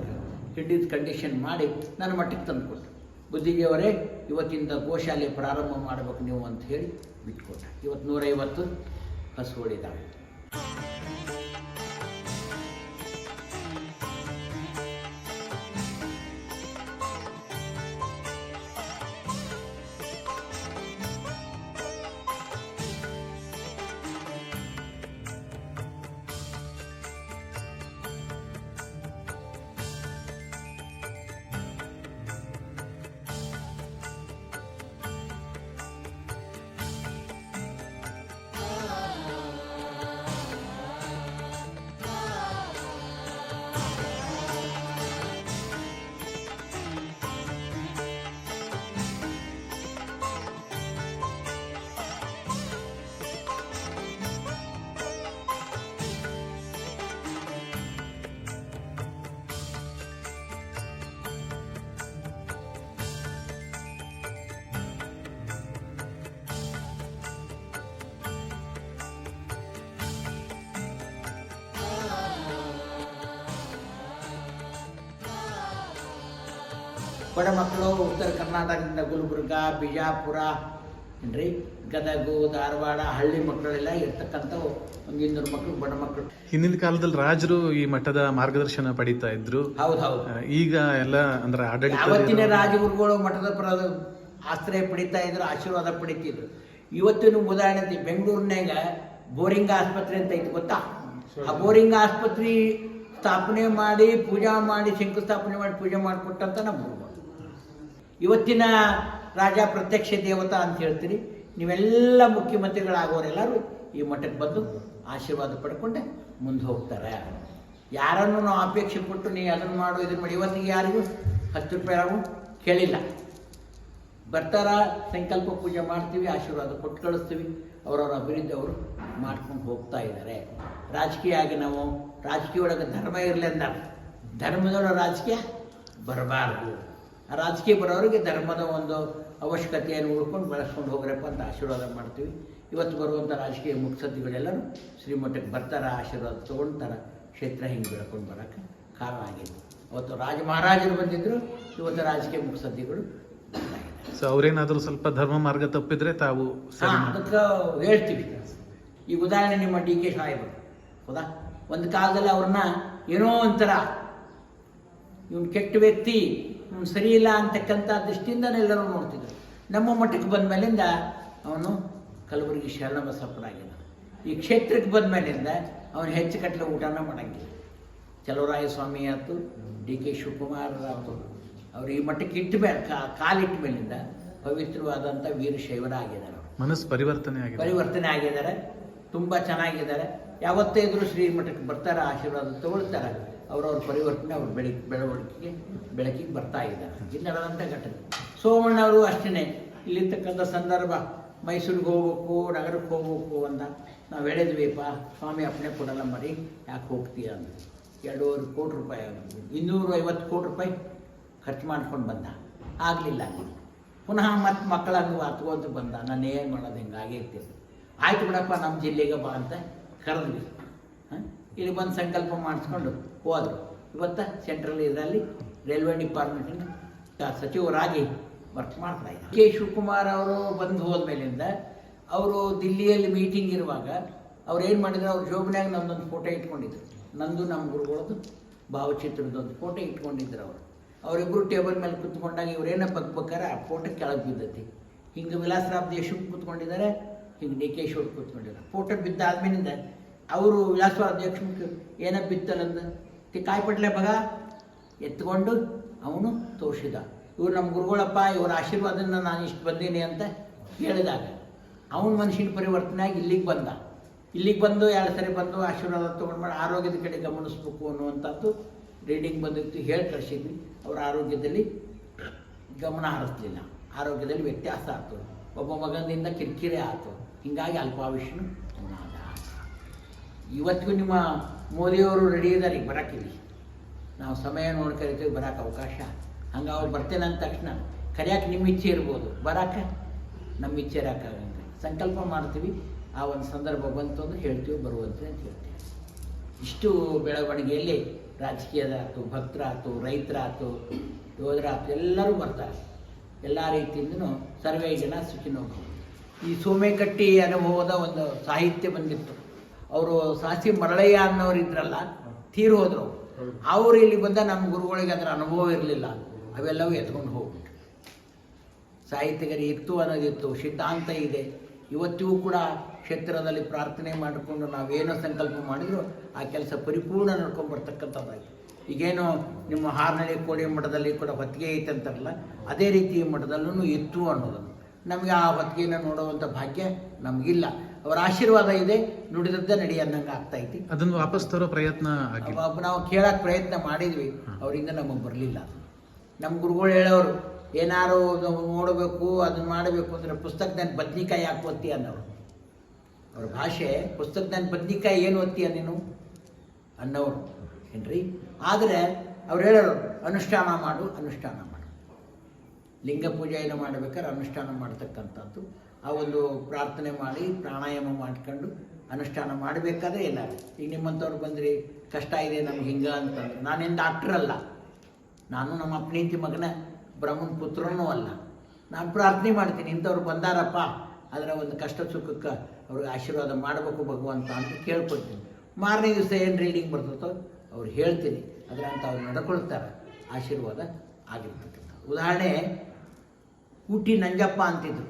ಹಿಡಿದ ಕಂಡೀಷನ್ ಮಾಡಿ ನನ್ನ ಮಟ್ಟಿಗೆ ತಂದು ಕೊಟ್ಟು ಬುದ್ಧಿಜಿಯವರೇ ಇವತ್ತಿಂದ ಗೋಶಾಲೆ ಪ್ರಾರಂಭ ಮಾಡಬೇಕು ನೀವು ಅಂತ ಹೇಳಿ ಬಿಟ್ಕೊಟ್ಟ. ಇವತ್ತು ನೂರೈವತ್ತು ಹಸುಗಳಿದ್ದಾವೆ. ಬಡ ಮಕ್ಕಳು ಉತ್ತರ ಕರ್ನಾಟಕದಿಂದ ಗುಲ್ಬರ್ಗ ಬಿಜಾಪುರ ಏನ್ರಿ? ಗದಗು ಧಾರವಾಡ ಹಳ್ಳಿ ಮಕ್ಕಳೆಲ್ಲ ಇರ್ತಕ್ಕಂಥವು ಒಂದು ಇನ್ನೂರು ಮಕ್ಕಳು ಬಡ ಮಕ್ಕಳು. ಹಿಂದಿನ ಕಾಲದಲ್ಲಿ ರಾಜರು ಈ ಮಠದ ಮಾರ್ಗದರ್ಶನ ಪಡಿತಾ ಇದ್ರು. ಹೌದು ಹೌದು. ಈಗ ಎಲ್ಲ ಅಂದ್ರೆ ಆಡಳಿತ ಅವತ್ತಿನ ರಾಜಗುರುಗಳು ಮಠದ ಪರ ಆಶ್ರಯ ಪಡಿತಾ ಇದ್ರು ಆಶೀರ್ವಾದ ಪಡಿತಿದ್ರು. ಇವತ್ತಿನ ಉದಾಹರಣೆ ಬೆಂಗಳೂರಿನಾಗ ಬೋರಿಂಗ್ ಆಸ್ಪತ್ರೆ ಅಂತ ಐತಿ ಗೊತ್ತಾ? ಆ ಬೋರಿಂಗ್ ಆಸ್ಪತ್ರೆ ಸ್ಥಾಪನೆ ಮಾಡಿ ಪೂಜಾ ಮಾಡಿ ಶಂಕುಸ್ಥಾಪನೆ ಮಾಡಿ ಪೂಜೆ ಮಾಡಿಕೊಟ್ಟಂತ ನಮ್ಮ ಗುರುಗಳು. ಇವತ್ತಿನ ರಾಜ ಪ್ರತ್ಯಕ್ಷ ದೇವತಾ ಅಂತ ಹೇಳ್ತೀರಿ. ನೀವೆಲ್ಲ ಮುಖ್ಯಮಂತ್ರಿಗಳಾಗೋರೆಲ್ಲರೂ ಈ ಮಠಕ್ಕೆ ಬಂದು ಆಶೀರ್ವಾದ ಪಡ್ಕೊಂಡೆ ಮುಂದೆ ಹೋಗ್ತಾರೆ. ಯಾರನ್ನು ನಾವು ಅಪೇಕ್ಷೆ ಕೊಟ್ಟು ನೀ ಅದನ್ನು ಮಾಡು, ಇದನ್ನು ಮಾಡಿ, ಇವತ್ತಿಗೆ ಯಾರಿಗೂ ಹತ್ತು ರೂಪಾಯಿ ನಾವು ಕೇಳಿಲ್ಲ. ಬರ್ತಾರ, ಸಂಕಲ್ಪ ಪೂಜೆ ಮಾಡ್ತೀವಿ, ಆಶೀರ್ವಾದ ಕೊಟ್ಟು ಕಳಿಸ್ತೀವಿ. ಅವರವರ ಅಭಿವೃದ್ಧಿ ಅವರು ಮಾಡ್ಕೊಂಡು ಹೋಗ್ತಾ ಇದ್ದಾರೆ. ರಾಜಕೀಯ ಆಗಿ ನಾವು ರಾಜಕೀಯ ಒಳಗೆ ಧರ್ಮ ಇರಲಿ ಅಂದಾಗ ಧರ್ಮದೊಳಗೆ ರಾಜಕೀಯ ಬರಬಾರ್ದು. ರಾಜಕೀಯ ಬರೋರಿಗೆ ಧರ್ಮದ ಒಂದು ಅವಶ್ಯಕತೆಯನ್ನು ಉಳ್ಕೊಂಡು ಬಳಸ್ಕೊಂಡು ಹೋಗ್ರಪ್ಪ ಅಂತ ಆಶೀರ್ವಾದ ಮಾಡ್ತೀವಿ. ಇವತ್ತು ಬರುವಂಥ ರಾಜಕೀಯ ಮುಖ್ಯಸ್ಥಿಗಳೆಲ್ಲರೂ ಶ್ರೀಮಠಕ್ಕೆ ಬರ್ತಾರ ಆಶೀರ್ವಾದ ತೊಗೊಳ್ತಾರೆ ಕ್ಷೇತ್ರ ಹಿಂಗೆ ಬೆಳ್ಕೊಂಡು ಬರೋಕ್ಕೆ ಕಾರಣ ಆಗಿದೆ ಅವತ್ತು ರಾಜ ಮಹಾರಾಜರು ಬಂದಿದ್ದರು ಇವತ್ತು ರಾಜಕೀಯ ಮುಖ್ಯಸ್ಥಿಗಳು ಸೊ ಅವರೇನಾದರೂ ಸ್ವಲ್ಪ ಧರ್ಮ ಮಾರ್ಗ ತಪ್ಪಿದ್ರೆ ತಾವು ಅದಕ್ಕೆ ಹೇಳ್ತೀವಿ. ಈ ಉದಾಹರಣೆ ನಿಮ್ಮ ಡಿ ಕೆ ಸಾಹೇಬರು ಹೌದಾ? ಒಂದು ಕಾಲದಲ್ಲಿ ಅವ್ರನ್ನ ಏನೋ ಒಂಥರ ಇವನು ಕೆಟ್ಟ ವ್ಯಕ್ತಿ ಇವನು ಸರಿ ಇಲ್ಲ ಅಂತಕ್ಕಂಥ ದೃಷ್ಟಿಯಿಂದನೇ ಎಲ್ಲರೂ ನೋಡ್ತಿದ್ರು. ನಮ್ಮ ಮಠಕ್ಕೆ ಬಂದ ಮೇಲಿಂದ ಅವನು ಕಲಬುರಗಿ ಶರಣಬಸಪ್ಪನಾಗಿದ್ದ. ಈ ಕ್ಷೇತ್ರಕ್ಕೆ ಬಂದ ಮೇಲಿಂದ ಅವನು ಹೆಚ್ಚು ಕಟ್ಟಲೆ ಊಟನ ಮಾಡಂಗಿಲ್ಲ. ಚಲುವರಾಯ ಸ್ವಾಮಿ ಆಯ್ತು ಡಿ ಕೆ ಶಿವಕುಮಾರ್ ಆಯ್ತು. ಅವರು ಈ ಮಟ್ಟಕ್ಕೆ ಇಟ್ಟ ಮೇಲೆ ಕಾಲಿಟ್ಟ ಮೇಲಿಂದ ಪವಿತ್ರವಾದಂಥ ವೀರಶೈವರ ಆಗಿದ್ದಾರೆ ಮನಸ್ಸು ಪರಿವರ್ತನೆ ಆಗಿದೆ. ಪರಿವರ್ತನೆ ಆಗಿದ್ದಾರೆ ತುಂಬ ಚೆನ್ನಾಗಿದ್ದಾರೆ. ಯಾವತ್ತೇ ಇದ್ರು ಶ್ರೀಮಠಕ್ಕೆ ಬರ್ತಾರೆ ಆಶೀರ್ವಾದ ತಗೊಳ್ತಾರೆ. ಅವರವ್ರ ಪರಿವರ್ತನೆ ಅವ್ರ ಬೆಳಿ ಬೆಳವಣಿಗೆಗೆ ಬೆಳಕಿಗೆ ಬರ್ತಾ ಇದ್ದಾರೆ ಇದು ನಡೆದಂಥ ಘಟನೆ. ಸೋಮಣ್ಣವರು ಅಷ್ಟೇ ಇಲ್ಲಿರ್ತಕ್ಕಂಥ ಸಂದರ್ಭ, ಮೈಸೂರಿಗೆ ಹೋಗ್ಬೇಕು, ನಗರಕ್ಕೆ ಹೋಗ್ಬೇಕು ಅಂತ ನಾವು ಹೇಳಿದ್ವಿಪ್ಪ ಸ್ವಾಮಿ ಅಪ್ಪಣೆ ಕೊಡಲ್ಲ ಮರಿ, ಯಾಕೆ ಹೋಗ್ತೀಯ? ಅಂತ ಎರಡೂವರೆ ಕೋಟಿ ರೂಪಾಯಿ ಇನ್ನೂರು ಐವತ್ತು ಕೋಟಿ ರೂಪಾಯಿ ಖರ್ಚು ಮಾಡ್ಕೊಂಡು ಬಂದ. ಆಗಲಿಲ್ಲ ಪುನಃ ಮತ್ತೆ ಮಕ್ಕಳನ್ನು ಹತ್ಕೊಂತ ಬಂದ. ನಾನು ಏನು ಮಾಡೋದು, ಹಿಂಗೆ ಇರ್ತೀನಿ. ಆಯ್ತು ಬಿಡಪ್ಪ ನಮ್ಮ ಜಿಲ್ಲೆಗೆ ಬಾ ಅಂತ ಕರೆದ್ವಿ. ಹಾಂ? ಇಲ್ಲಿ ಬಂದು ಸಂಕಲ್ಪ ಮಾಡಿಸ್ಕೊಂಡು ಹೋದ್ರು. ಇವತ್ತು ಸೆಂಟ್ರಲ್ ಇದರಲ್ಲಿ ರೈಲ್ವೆ ಡಿಪಾರ್ಟ್ಮೆಂಟಿನ ಸಚಿವರಾಗಿ ವರ್ಕ್ ಮಾಡ್ತಾ ಇದ್ದಾರೆ. ಕೆ ಶಿವಕುಮಾರ್ ಅವರು ಬಂದು ಹೋದ್ಮೇಲಿಂದ ಅವರು ದಿಲ್ಲಿಯಲ್ಲಿ ಮೀಟಿಂಗ್ ಇರುವಾಗ ಅವ್ರು ಏನು ಮಾಡಿದ್ರು? ಅವ್ರು ಜೋಬ್ನಾಗ ನಮ್ಮದೊಂದು ಫೋಟೋ ಇಟ್ಕೊಂಡಿದ್ರು. ನಂದು ನಮ್ಮ ಗುರುಗಳದ್ದು ಭಾವಚಿತ್ರದೊಂದು ಫೋಟೋ ಇಟ್ಕೊಂಡಿದ್ರು ಅವರು. ಅವರಿಬ್ಬರು ಟೇಬಲ್ ಮೇಲೆ ಕುತ್ಕೊಂಡಾಗ ಇವ್ರೇನ ಬಗ್ಬೇಕಾರೆ ಆ ಫೋಟೋ ಕೆಳಗೆ ಬಿದ್ದತಿ ಹಿಂಗೆ ವಿಲಾಸರಾವ್ ದೇಶಕ್ಕೆ ಕೂತ್ಕೊಂಡಿದ್ದಾರೆ, ಹಿಂಗೆ ಡಿ ಕೆ ಶಿವರು ಕೂತ್ಕೊಂಡಿದ್ದಾರೆ. ಫೋಟೋ ಬಿದ್ದಾದ್ಮೇಲಿಂದ ಅವರು ವಿಲಾಸರಾವ್ ದೇಶಕ್ಕೆ ಏನ ಬಿತ್ತಲ್ಲಂದ ತಿ ಕಾಯ್ಪಟ್ಲೆ ಮಗ ಎತ್ಕೊಂಡು ಅವನು ತೋರಿಸಿದ. ಇವ್ರು ನಮ್ಮ ಗುರುಗಳಪ್ಪ, ಇವರ ಆಶೀರ್ವಾದನ ನಾನು ಇಷ್ಟು ಬಂದೀನಿ ಅಂತ ಹೇಳಿದಾಗ ಅವನ ಮನುಷ್ಯನ ಪರಿವರ್ತನೆ ಆಗಿ ಇಲ್ಲಿಗೆ ಬಂದ. ಇಲ್ಲಿಗೆ ಬಂದು ಎರಡು ಸರಿ ಬಂದು ಆಶೀರ್ವಾದ ತೊಗೊಂಡು ಮಾಡಿ ಆರೋಗ್ಯದ ಕಡೆ ಗಮನಿಸ್ಬೇಕು ಅನ್ನುವಂಥದ್ದು ರೀಡಿಂಗ್ ಬಂದಿತ್ತು. ಹೇಳಿ ಕಳಿಸಿದ್ವಿ. ಅವ್ರ ಆರೋಗ್ಯದಲ್ಲಿ ಗಮನ ಹರಿಸ್ಲಿಲ್ಲ. ಆರೋಗ್ಯದಲ್ಲಿ ವ್ಯತ್ಯಾಸ ಆಯ್ತು ಒಬ್ಬ ಮಗನಿಂದ ಕಿರಿಕಿರಿ ಆಯಿತು ಹೀಗಾಗಿ ಅಲ್ಪಾವಿಷ್ಣು ಇವತ್ತಿಗೂ ನಿಮ್ಮ ಮೋದಿಯವರು ರೆಡಿ ಇದ್ದಾರೆ, ಈಗ ನಾವು ಸಮಯ ನೋಡಿ ಕರಿತೀವಿ, ಬರೋಕೆ ಅವಕಾಶ. ಹಂಗೆ ಅವ್ರು ಬರ್ತೇನೆ ಅಂದ ತಕ್ಷಣ ಕರೆಯೋಕೆ ನಿಮ್ಮ ಇಚ್ಛೆ ಇರ್ಬೋದು. ಬರೋಕೆ? ನಮ್ಮ ಇಚ್ಛೆ ಇರೋಕ್ಕಾಗಂಗೆ ಸಂಕಲ್ಪ ಮಾಡ್ತೀವಿ. ಆ ಒಂದು ಸಂದರ್ಭ ಬಂತು ಅಂದ್ರೆ ಹೇಳ್ತೀವಿ, ಬರುವಂತೆ ಅಂತ ಹೇಳ್ತೀವಿ. ಇಷ್ಟು ಬೆಳವಣಿಗೆಯಲ್ಲಿ ರಾಜಕೀಯದಾಯ್ತು, ಭಕ್ತರಾಯ್ತು, ರೈತರಾಯ್ತು, ಯೋಧರಾಯ್ತು, ಎಲ್ಲರೂ ಬರ್ತಾರೆ. ಎಲ್ಲ ರೀತಿಯಿಂದನು ಸರ್ವೇ ಜನ ಸುಖಿನೋಗ ಈ ಸೋಮೆಕಟ್ಟಿ ಅನುಭವದ ಒಂದು ಸಾಹಿತ್ಯ ಬಂದಿತ್ತು. ಅವರು ಸಾಸಿ ಮರಳಯ್ಯ ಅನ್ನೋರು ಇದ್ರಲ್ಲ ತೀರು ಹೋದ್ರು. ಅವರು ಇಲ್ಲಿ ಬಂದ ನಮ್ಮ ಗುರುಗಳಿಗೆ ಅದರ ಅನುಭವ ಇರಲಿಲ್ಲ. ಅವೆಲ್ಲವೂ ಎತ್ಕೊಂಡು ಹೋಗ್ಬಿಟ್ಟು ಸಾಹಿತ್ಯಗರಿ ಇತ್ತು ಅನ್ನೋದಿತ್ತು, ಸಿದ್ಧಾಂತ ಇದೆ. ಇವತ್ತಿಗೂ ಕೂಡ ಕ್ಷೇತ್ರದಲ್ಲಿ ಪ್ರಾರ್ಥನೆ ಮಾಡಿಕೊಂಡು ನಾವೇನೋ ಸಂಕಲ್ಪ ಮಾಡಿದ್ರು ಆ ಕೆಲಸ ಪರಿಪೂರ್ಣ ನಡ್ಕೊಂಡು ಬರ್ತಕ್ಕಂಥದ್ದಾಗಿ ಈಗೇನು ನಿಮ್ಮ ಹಾರ್ನಳ್ಳಿ ಕೋಡಿ ಮಠದಲ್ಲಿ ಕೂಡ ಹೊತ್ತಿಗೆ ಐತೆ ಅಂತಾರಲ್ಲ, ಅದೇ ರೀತಿ ಮಠದಲ್ಲೂ ಇತ್ತು ಅನ್ನೋದನ್ನು. ನಮಗೆ ಆ ಹೊತ್ತಿಗೆನ ನೋಡುವಂಥ ಭಾಗ್ಯ ನಮಗಿಲ್ಲ. ಅವರ ಆಶೀರ್ವಾದ ಇದೆ. ನುಡಿದದ್ದ ನಡಿ ಆಗ್ತಾ ಆಗ್ತೈತಿ ಅದನ್ನು ವಾಪಸ್ ತರೋ ಪ್ರಯತ್ನ ನಾವು ಕೇಳಕ್ಕೆ ಪ್ರಯತ್ನ ಮಾಡಿದ್ವಿ. ಅವರಿಂದ ನಮಗೆ ಬರಲಿಲ್ಲ. ನಮ್ಮ ಗುರುಗಳು ಹೇಳೋರು ಏನಾರು ನೋಡಬೇಕು ಅದನ್ನ ಮಾಡಬೇಕು ಅಂದ್ರೆ ಪುಸ್ತಕದಲ್ಲಿ ಬದ್ನಿಕಾಯಿ ಯಾಕೆ ಒತ್ತಿ ಅನ್ನೋರು. ಅವ್ರ ಭಾಷೆ ಪುಸ್ತಕದಲ್ಲಿ ಬದ್ನಿಕಾಯಿ ಏನು ಒತ್ತೀಯ ನೀನು? ಅನ್ನೋರು. ಏನ್ರಿ? ಆದರೆ ಅವ್ರು ಹೇಳೋರು ಅನುಷ್ಠಾನ ಮಾಡು ಅನುಷ್ಠಾನ ಲಿಂಗ ಪೂಜೆಯನ್ನು ಮಾಡಬೇಕಾದ್ರೆ ಅನುಷ್ಠಾನ ಮಾಡ್ತಕ್ಕಂಥದ್ದು. ಆ ಒಂದು ಪ್ರಾರ್ಥನೆ ಮಾಡಿ, ಪ್ರಾಣಾಯಾಮ ಮಾಡ್ಕೊಂಡು ಅನುಷ್ಠಾನ ಮಾಡಬೇಕಾದ್ರೆ ಇಲ್ಲ ಈಗ ನಿಮ್ಮಂಥವ್ರು ಬಂದ್ರಿ, ಕಷ್ಟ ಇದೆ ನಮ್ಗೆ ಹಿಂಗ ಅಂತಂದ್ರೆ. ನಾನೇನು ಡಾಕ್ಟ್ರ್ ಅಲ್ಲ. ನಾನು ನಮ್ಮ ಅಪ್ನೀತಿ ಮಗನ, ಬ್ರಹ್ಮನ ಪುತ್ರನೂ ಅಲ್ಲ. ನಾನು ಪ್ರಾರ್ಥನೆ ಮಾಡ್ತೀನಿ. ಇಂಥವ್ರು ಬಂದಾರಪ್ಪ, ಅದರ ಒಂದು ಕಷ್ಟ ಸುಖಕ್ಕೆ ಅವ್ರಿಗೆ ಆಶೀರ್ವಾದ ಮಾಡಬೇಕು ಭಗವಂತ ಅಂತ ಕೇಳ್ಕೊಳ್ತೀನಿ. ಮಾರನೇ ದಿವಸ ಏನು ರೀಡಿಂಗ್ ಬರ್ತದೋ ಅವ್ರು ಹೇಳ್ತೀನಿ. ಅದರಂತ ಅವ್ರು ನಡ್ಕೊಳ್ತಾರೆ. ಆಶೀರ್ವಾದ ಆಗಿರ್ತಕ್ಕಂಥ ಉದಾಹರಣೆ ಊಟಿ ನಂಜಪ್ಪ ಅಂತಿದ್ರು.